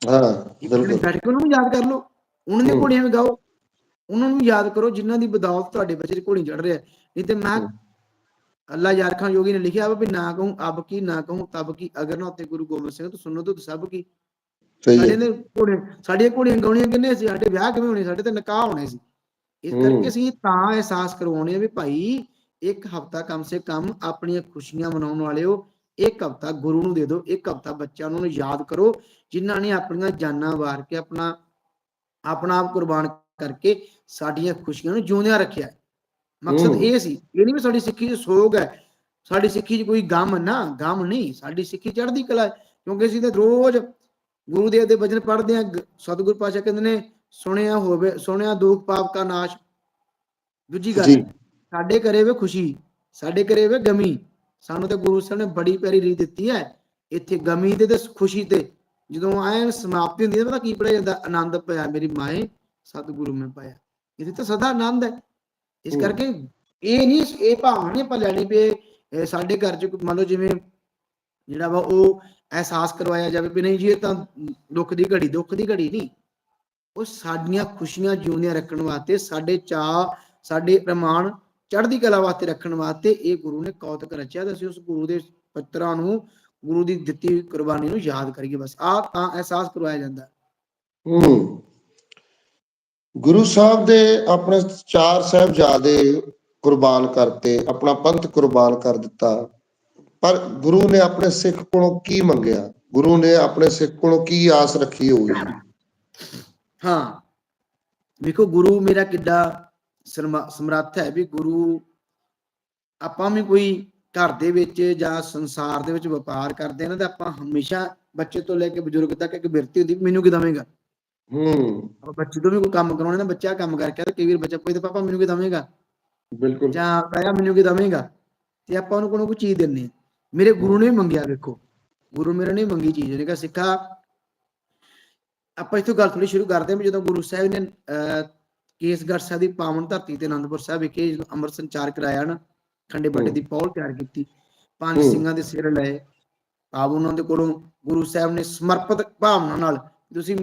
Speaker 1: ਹਾਂ ਬਿਲਕੁਲ।
Speaker 2: ਬੈਠ ਕੇ ਉਹਨਾਂ ਨੂੰ ਯਾਦ ਕਰ ਲਓ ਉਹਨਾਂ
Speaker 1: ਹਮ।
Speaker 2: ਘੋੜੀਆਂ ਵੀ ਗਾਓ। ਉਹਨਾਂ ਨੂੰ ਯਾਦ ਕਰੋ ਜਿਨ੍ਹਾਂ ਦੀ ਬਦੌਲਤ ਤੁਹਾਡੇ ਬੱਚੇ ਘੋੜੀ ਚੜ ਰਿਹਾ। ਨਹੀਂ ਤੇ ਮੈਂ। ਅੱਲਾ ਯਾਰ ਖਾਨ ਯੋਗੀ ਨੇ ਲਿਖਿਆ ਵਾ ਵੀ ਨਾ ਕਹੂੰ ਅਬ ਕੀ ਨਾ ਕਹੂੰ ਤਬ ਕੀ ਅਗਰ ਨਾ ਉੱਤੇ ਗੁਰੂ ਗੋਬਿੰਦ ਸਿੰਘ ਤੋਂ ਸੁਣੋ ਤਾਂ ਸਭ ਕੀ।
Speaker 1: ਸਹੀ
Speaker 2: ਸਾਡੇ
Speaker 1: ਹੈ
Speaker 2: ਨੇ ਘੋੜੇ ਸਾਡੀਆਂ ਘੋੜੀਆਂ ਗਾਉਣੀਆਂ ਕਿੰਨੇ ਸੀ? ਸਾਡੇ ਵਿਆਹ ਕਿਵੇਂ ਹੋਣੇ? ਸਾਡੇ ਤੇ ਨਿਕਾਹ ਹੋਣੇ ਸੀ। ਇਸ। ਕਰਕੇ ਅਸੀਂ ਤਾਂ ਅਹਿਸਾਸ ਕਰਵਾਉਣੇ ਆ ਵੀ ਭਾਈ ਇੱਕ ਹਫਤਾ ਕਮ ਸੇ ਕਮ ਆਪਣੀਆਂ ਖੁਸ਼ੀਆਂ ਮਨਾਉਣ ਵਾਲਿਓ ਇੱਕ ਹਫਤਾ ਗੁਰੂ ਨੂੰ ਦੇ ਦਿਓ ਇੱਕ ਹਫਤਾ ਬੱਚਿਆਂ ਨੂੰ ਯਾਦ ਕਰੋ ਜਿਨ੍ਹਾਂ ਨੇ ਆਪਣੀਆਂ ਜਾਨਾਂ ਵਾਰ ਕੇ ਆਪਣਾ ਆਪਣਾ ਆਪ ਕੁਰਬਾਨ ਕਰਕੇ ਸਾਡੀਆਂ ਖੁਸ਼ੀਆਂ ਨੂੰ ਜਿਉਂਦਿਆਂ ਰੱਖਿਆ। ਮਕਸਦ। ਇਹ ਸੀ ਇਹ ਨਹੀਂ ਵੀ ਸਾਡੀ ਸਿੱਖੀ 'ਚ ਸੋਗ ਹੈ ਸਾਡੀ ਸਿੱਖੀ 'ਚ ਕੋਈ ਗਮ ਨਾ ਗਮ ਨਹੀਂ ਸਾਡੀ ਸਿੱਖੀ ਚੜ੍ਹਦੀ ਕਲਾ ਕਿਉਂਕਿ ਅਸੀਂ ਤਾਂ ਰੋਜ਼ ਗੁਰੂ ਦੇਵ ਦੇ ਬਚਨ ਪੜ੍ਹਦੇ ਆ ਸਤਿਗੁਰ ਪਾਸ਼ਾ ਕਹਿੰਦੇ ਨੇ ਸੁਣਿਆ ਹੋਵੇ ਸੁਣਿਆ ਦੁੱਖ ਪਾਪ ਕਾ ਨਾਸ਼। ਦੂਜੀ ਗੱਲ ਸਾਡੇ ਘਰੇ ਵੇ ਖੁਸ਼ੀ ਸਾਡੇ ਘਰੇ ਵੇ ਗਮੀ। ਸਾਨੂੰ ਤੇ ਗੁਰੂ ਸਾਹਿਬ ਨੇ ਬੜੀ ਪਿਆਰੀ ਰੀਤ ਦਿੱਤੀ ਹੈ। ਇੱਥੇ ਗਮੀ ਤੇ ਤੇ ਖੁਸ਼ੀ ਤੇ। ਜਦੋਂ ਐਨ ਸਮਾਪਤੀ ਹੁੰਦੀ ਹੈ ਪਤਾ ਕੀ ਪੜਿਆ ਜਾਂਦਾ? ਆਨੰਦ ਪਿਆ ਮੇਰੀ ਮਾਏ ਸਤਿਗੁਰੂ ਮੈਂ ਪਾਇਆ। ਇਹਦੇ ਤਾਂ ਸਦਾ ਆਨੰਦ ਹੈ। ਇਸ। ਕਰਕੇ ਇਹ ਨਹੀਂ ਇਹ ਭਾਵਨਾ ਨਹੀਂ ਆਪਾਂ ਲੈਣੀ ਵੀ ਸਾਡੇ ਘਰ ਚ ਮੰਨ ਲਓ ਜਿਵੇਂ ਜਿਹੜਾ ਵਾ ਉਹ ਅਹਿਸਾਸ ਕਰਵਾਇਆ ਜਾਵੇ ਵੀ ਨਹੀਂ ਜੀ ਇਹ ਤਾਂ ਦੁੱਖ ਦੀ ਘੜੀ ਦੁੱਖ ਦੀ ਘੜੀ ਨਹੀਂ। ਉਹ ਸਾਡੀਆਂ ਖੁਸ਼ੀਆਂ ਜਿਉਂਦੀਆਂ ਰੱਖਣ ਵਾਸਤੇ, ਸਾਡੇ ਚਾਅ, ਸਾਡੇ ਪ੍ਰਮਾਣ ਚੜ੍ਹਦੀ ਕਲਾ ਵਾਸਤੇ ਰੱਖਣ ਵਾਸਤੇ ਇਹ ਗੁਰੂ ਨੇ ਕੌਤਕ ਰਚਿਆ ਤੇ ਅਸੀਂ ਉਸ ਗੁਰੂ ਦੇ ਪੱਤਰਾਂ ਨੂੰ, ਗੁਰੂ ਦੀ ਦਿੱਤੀ ਕੁਰਬਾਨੀ ਨੂੰ ਯਾਦ ਕਰੀਏ ਬਸ। ਆ ਤਾਂ ਅਹਿਸਾਸ ਕਰਵਾਇਆ ਜਾਂਦਾ।
Speaker 1: ਹੂੰ। ਗੁਰੂ ਸਾਹਿਬ ਦੇ ਆਪਣੇ ਚਾਰ ਸਾਹਿਬਜ਼ਾਦੇ ਕੁਰਬਾਨ ਕਰਤੇ, ਆਪਣਾ ਪੰਥ ਕੁਰਬਾਨ ਕਰ ਦਿੱਤਾ। ਪਰ ਗੁਰੂ ਨੇ ਆਪਣੇ ਸਿੱਖ ਕੋਲੋਂ ਕੀ ਮੰਗਿਆ? ਗੁਰੂ ਨੇ ਆਪਣੇ ਸਿੱਖ ਕੋਲੋਂ ਕੀ ਆਸ ਰੱਖੀ ਹੋਈ?
Speaker 2: ਹਾਂ। ਵੇਖੋ ਗੁਰੂ ਮੇਰਾ ਕਿੱਡਾ ਸਮਰੱਥ ਹੈ ਵੀ ਗੁਰੂ ਆਪਾਂ ਵੀ ਕੋਈ ਘਰ ਦੇ ਵਿੱਚ ਜਾਂ ਸੰਸਾਰ ਦੇ ਵਿੱਚ ਵਪਾਰ ਕਰਦੇ ਨਾ ਤਾਂ ਆਪਾਂ ਹਮੇਸ਼ਾ ਬੱਚੇ ਤੋਂ ਲੈ ਕੇ ਬਜ਼ੁਰਗ ਤੱਕ ਇੱਕ ਬਿਰਤੀ ਹੁੰਦੀ ਮੈਨੂੰ ਕੀ ਦਵੇਂਗਾ
Speaker 1: ਹੂੰ।
Speaker 2: ਆਪਾਂ ਬੱਚੇ ਤੋਂ ਵੀ ਕੋਈ ਕੰਮ ਕਰਾਉਣਾ ਨਾ ਬੱਚਾ ਕੰਮ ਕਰਕੇ ਤੇ ਕਈ ਵਾਰ ਬੱਚਾ ਪੁੱਛਦਾ ਪਾਪਾ ਮੈਨੂੰ ਕੀ ਦਵੇਂਗਾ
Speaker 1: ਬਿਲਕੁਲ।
Speaker 2: ਜਾਂ ਤਾਇਆ ਮੈਨੂੰ ਕੀ ਦਵੇਂਗਾ ਤੇ ਆਪਾਂ ਉਹਨੂੰ ਕੋਈ ਨਾ ਕੋਈ ਚੀਜ਼ ਦਿੰਨੇ ਮੇਰੇ ਗੁਰੂ ਨੇ ਵੀ ਮੰਗਿਆ ਵੇਖੋ। ਗੁਰੂ ਮੇਰੇ ਨੇ ਮੰਗੀ ਚੀਜ਼ ਉਹਨੇ ਕਿਹਾ ਸਿੱਖਾ ਆਪਾਂ ਇੱਥੋਂ ਗੱਲ ਥੋੜੀ ਸ਼ੁਰੂ ਕਰਦੇ ਹਾਂ ਜਦੋਂ ਗੁਰੂ ਸਾਹਿਬ ਨੇ ਕੇਸਗੜ੍ਹ ਸਾਹਿਬ ਦੀ ਪਾਵਨ ਧਰਤੀ ਤੇ ਆਨੰਦਪੁਰ ਸਾਹਿਬ ਵਿਖੇ ਜਦੋਂ ਅੰਮ੍ਰਿਤ ਸੰਚਾਰ ਕਰਾਇਆ ਨਾ ਖੰਡੇ ਬਾਟੇ ਦੀ ਪੌਲ ਤਿਆਰ ਕੀਤੀ ਪੰਜ। ਸਿੰਘਾਂ ਦੇ ਸਿਰ ਲਏ ਆਪ ਉਹਨਾਂ ਦੇ ਕੋਲੋਂ ਗੁਰੂ ਸਾਹਿਬ ਨੇ ਸਮਰਪਿਤ ਭਾਵਨਾ ਨਾਲ ਤੁਸੀਂ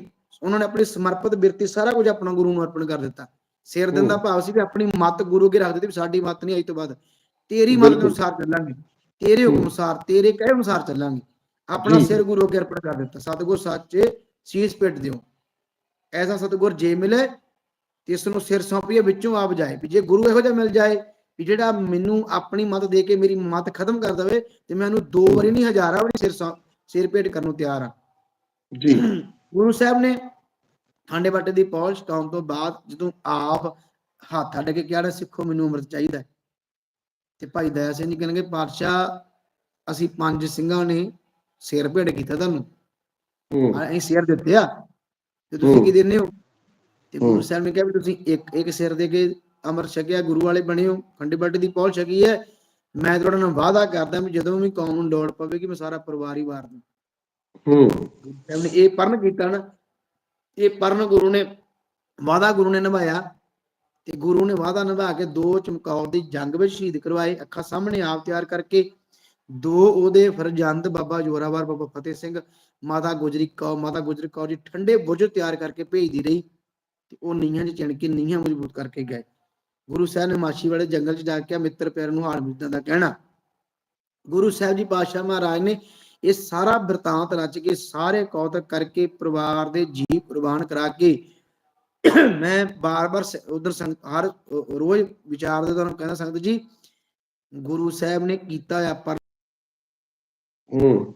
Speaker 2: ਉਹਨਾਂ ਨੇ ਆਪਣੀ ਸਮਰਪਿਤ ਬਿਰਤੀ ਸਾਰਾ ਕੁਝ ਆਪਣਾ ਗੁਰੂ ਨੂੰ ਅਰਪਣ ਕਰ ਦਿੱਤਾ ਸਿਰ ਦੇਣ ਦਾ
Speaker 1: ਹੂੰ।
Speaker 2: ਭਾਵ ਸੀ ਵੀ ਆਪਣੀ ਮਤ ਗੁਰੂ ਅੱਗੇ ਰੱਖ ਦਿੱਤੀ ਵੀ ਸਾਡੀ ਮਤ ਨਹੀਂ ਅੱਜ ਤੋਂ ਬਾਅਦ ਤੇਰੀ ਮਤ। ਅਨੁਸਾਰ ਚੱਲਾਂਗੇ ਤੇਰੇ ਹੁਕਮ। ਅਨੁਸਾਰ ਤੇਰੇ ਕਹੇ ਅਨੁਸਾਰ ਚੱਲਾਂਗੇ ਆਪਣਾ। ਸਿਰ ਗੁਰੂ ਅੱਗੇ ਅਰਪਣ ਕਰ ਦਿੱਤਾ ਸਤਿਗੁਰ ਸੱਚੇ ਸੀਸ ਪਿੱਟ ਦਿਓ। ਐਸਾ ਸਤਿਗੁਰ ਜੇ ਮਿਲੇ ਤੇ ਇਸ ਨੂੰ ਸਿਰ ਸੌਂਪੀਏ ਵਿੱਚੋਂ ਆਪ ਜਾਏ। ਵੀ ਜੇ ਗੁਰੂ ਇਹੋ ਜਿਹਾ ਮਿਲ ਜਾਏ ਵੀ ਜਿਹੜਾ ਮੈਨੂੰ ਆਪਣੀ ਮਤ ਦੇ ਕੇ ਮੇਰੀ ਮਤ ਖਤਮ ਕਰ ਦਵੇ ਤੇ ਮੈਂ ਉਹਨੂੰ ਦੋ ਵਾਰੀ ਨਹੀਂ ਹਜ਼ਾਰਾਂ ਵਾਰੀ ਸਿਰ ਸਿਰ ਭੇਟ ਕਰਨ ਨੂੰ ਤਿਆਰ ਹਾਂ।
Speaker 1: ਜੀ।
Speaker 2: ਗੁਰੂ ਸਾਹਿਬ ਨੇ ਠਾਂਡੇ ਬਾਟੇ ਦੀ ਪੌਲ ਛਕਾਉਣ ਤੋਂ ਬਾਅਦ ਜਦੋਂ ਆਪ ਹੱਥ ਅੱਡ ਕੇ ਕਿਹਾ ਸਿੱਖੋ ਮੈਨੂੰ ਅੰਮ੍ਰਿਤ ਚਾਹੀਦਾ। ਤੇ ਭਾਈ ਦਇਆ ਸਿੰਘ ਜੀ ਕਹਿਣਗੇ ਪਾਤਸ਼ਾਹ ਅਸੀਂ ਪੰਜ ਸਿੰਘਾਂ ਨੇ ਸਿਰ ਭੇਟ ਕੀਤਾ ਤੁਹਾਨੂੰ।
Speaker 1: ਹੂੰ।
Speaker 2: ਆ ਅਸੀਂ ਸਿਰ ਦਿੱਤੇ ਆ। ਤੇ ਤੁਸੀਂ। ਕੀ ਦਿੰਦੇ ਹੋ? ਤੇ ਗੁਰੂ। ਸਾਹਿਬ ਨੇ ਕਿਹਾ ਵੀ ਤੁਸੀਂ ਇੱਕ ਇੱਕ ਸਿਰ ਦੇ ਕੇ ਅੰਮ੍ਰਿਤ ਛਕਿਆ ਗੁਰੂ ਵਾਲੇ ਬਣੇ ਹੋ। ਖੰਡੇ ਬਾਟੇ ਦੀ ਪੌਲ ਛਕੀ ਹੈ। ਮੈਂ ਤੁਹਾਡੇ ਨਾਲ ਵਾਅਦਾ ਕਰਦਾ ਵੀ ਜਦੋਂ ਵੀ ਕੌਮ ਨੂੰ ਡੋੜ ਪਵੇਗੀ ਮੈਂ ਸਾਰਾ ਪਰਿਵਾਰ ਹੀ ਵਾਰ ਦੂੰ
Speaker 1: ਹੂੰ।
Speaker 2: ਸਾਹਿਬ ਨੇ ਇਹ ਪਰਨ ਕੀਤਾ ਨਾ ਇਹ ਪਰਨ ਗੁਰੂ ਨੇ ਵਾਦਾ ਗੁਰੂ ਨੇ ਨਿਭਾਇਆ। ਤੇ ਗੁਰੂ ਨੇ ਵਾਦਾ ਨਿਭਾ ਕੇ ਦੋ ਚਮਕੌਰ ਦੀ ਜੰਗ ਵਿੱਚ ਸ਼ਹੀਦ ਕਰਵਾਏ। ਅੱਖਾਂ ਸਾਹਮਣੇ ਆਪ ਤਿਆਰ ਕਰਕੇ ਦੋ ਉਹਦੇ ਫਰਜ਼ੰਦ ਬਾਬਾ ਜੋਰਾਵਰ ਬਾਬਾ ਫਤਿਹ ਸਿੰਘ ਮਾਤਾ ਗੁਜਰੀ ਕੌਰ, ਮਾਤਾ ਗੁਜਰੀ ਕੌਰ ਜੀ ਠੰਡੇ ਬੁੱਝ ਤਿਆਰ ਕਰਕੇ ਭੇਜਦੀ ਰਹੀ ਤੇ ਉਹ ਨੀਹਾਂ 'ਚ ਚਿਣ ਕੇ ਨੀਹਾਂ ਮਜ਼ਬੂਤ ਕਰਕੇ ਗਏ। ਗੁਰੂ ਸਾਹਿਬ ਨੇ ਮਾਛੀ ਵਾਲੇ ਜੰਗਲ 'ਚ ਜਾ ਕੇ ਮਿੱਤਰ ਪਿਆਰ ਨੂੰ ਹਾਲ ਮੁੱਦਾਂ ਦਾ ਕਹਿਣਾ। ਗੁਰੂ ਸਾਹਿਬ ਜੀ ਪਾਤਸ਼ਾਹ ਮਹਾਰਾਜ ਨੇ ਇਹ ਸਾਰਾ ਬਿਰਤਾਂਤ ਰਚ ਕੇ, ਸਾਰੇ ਕੌਤਕ ਕਰਕੇ ਪਰਿਵਾਰ ਦੇ ਜੀਵ ਕੁਰਬਾਨ ਕਰਾ ਕੇ ਮੈਂ ਬਾਰ-ਬਾਰ ਉਧਰ ਹਰ ਰੋਜ਼ ਵਿਚਾਰਦੇ ਤੁਹਾਨੂੰ ਕਹਿੰਦਾ, ਸੰਗਤ ਜੀ, ਗੁਰੂ ਸਾਹਿਬ ਨੇ ਕੀਤਾ ਆ ਪਰ
Speaker 1: ਹੂੰ।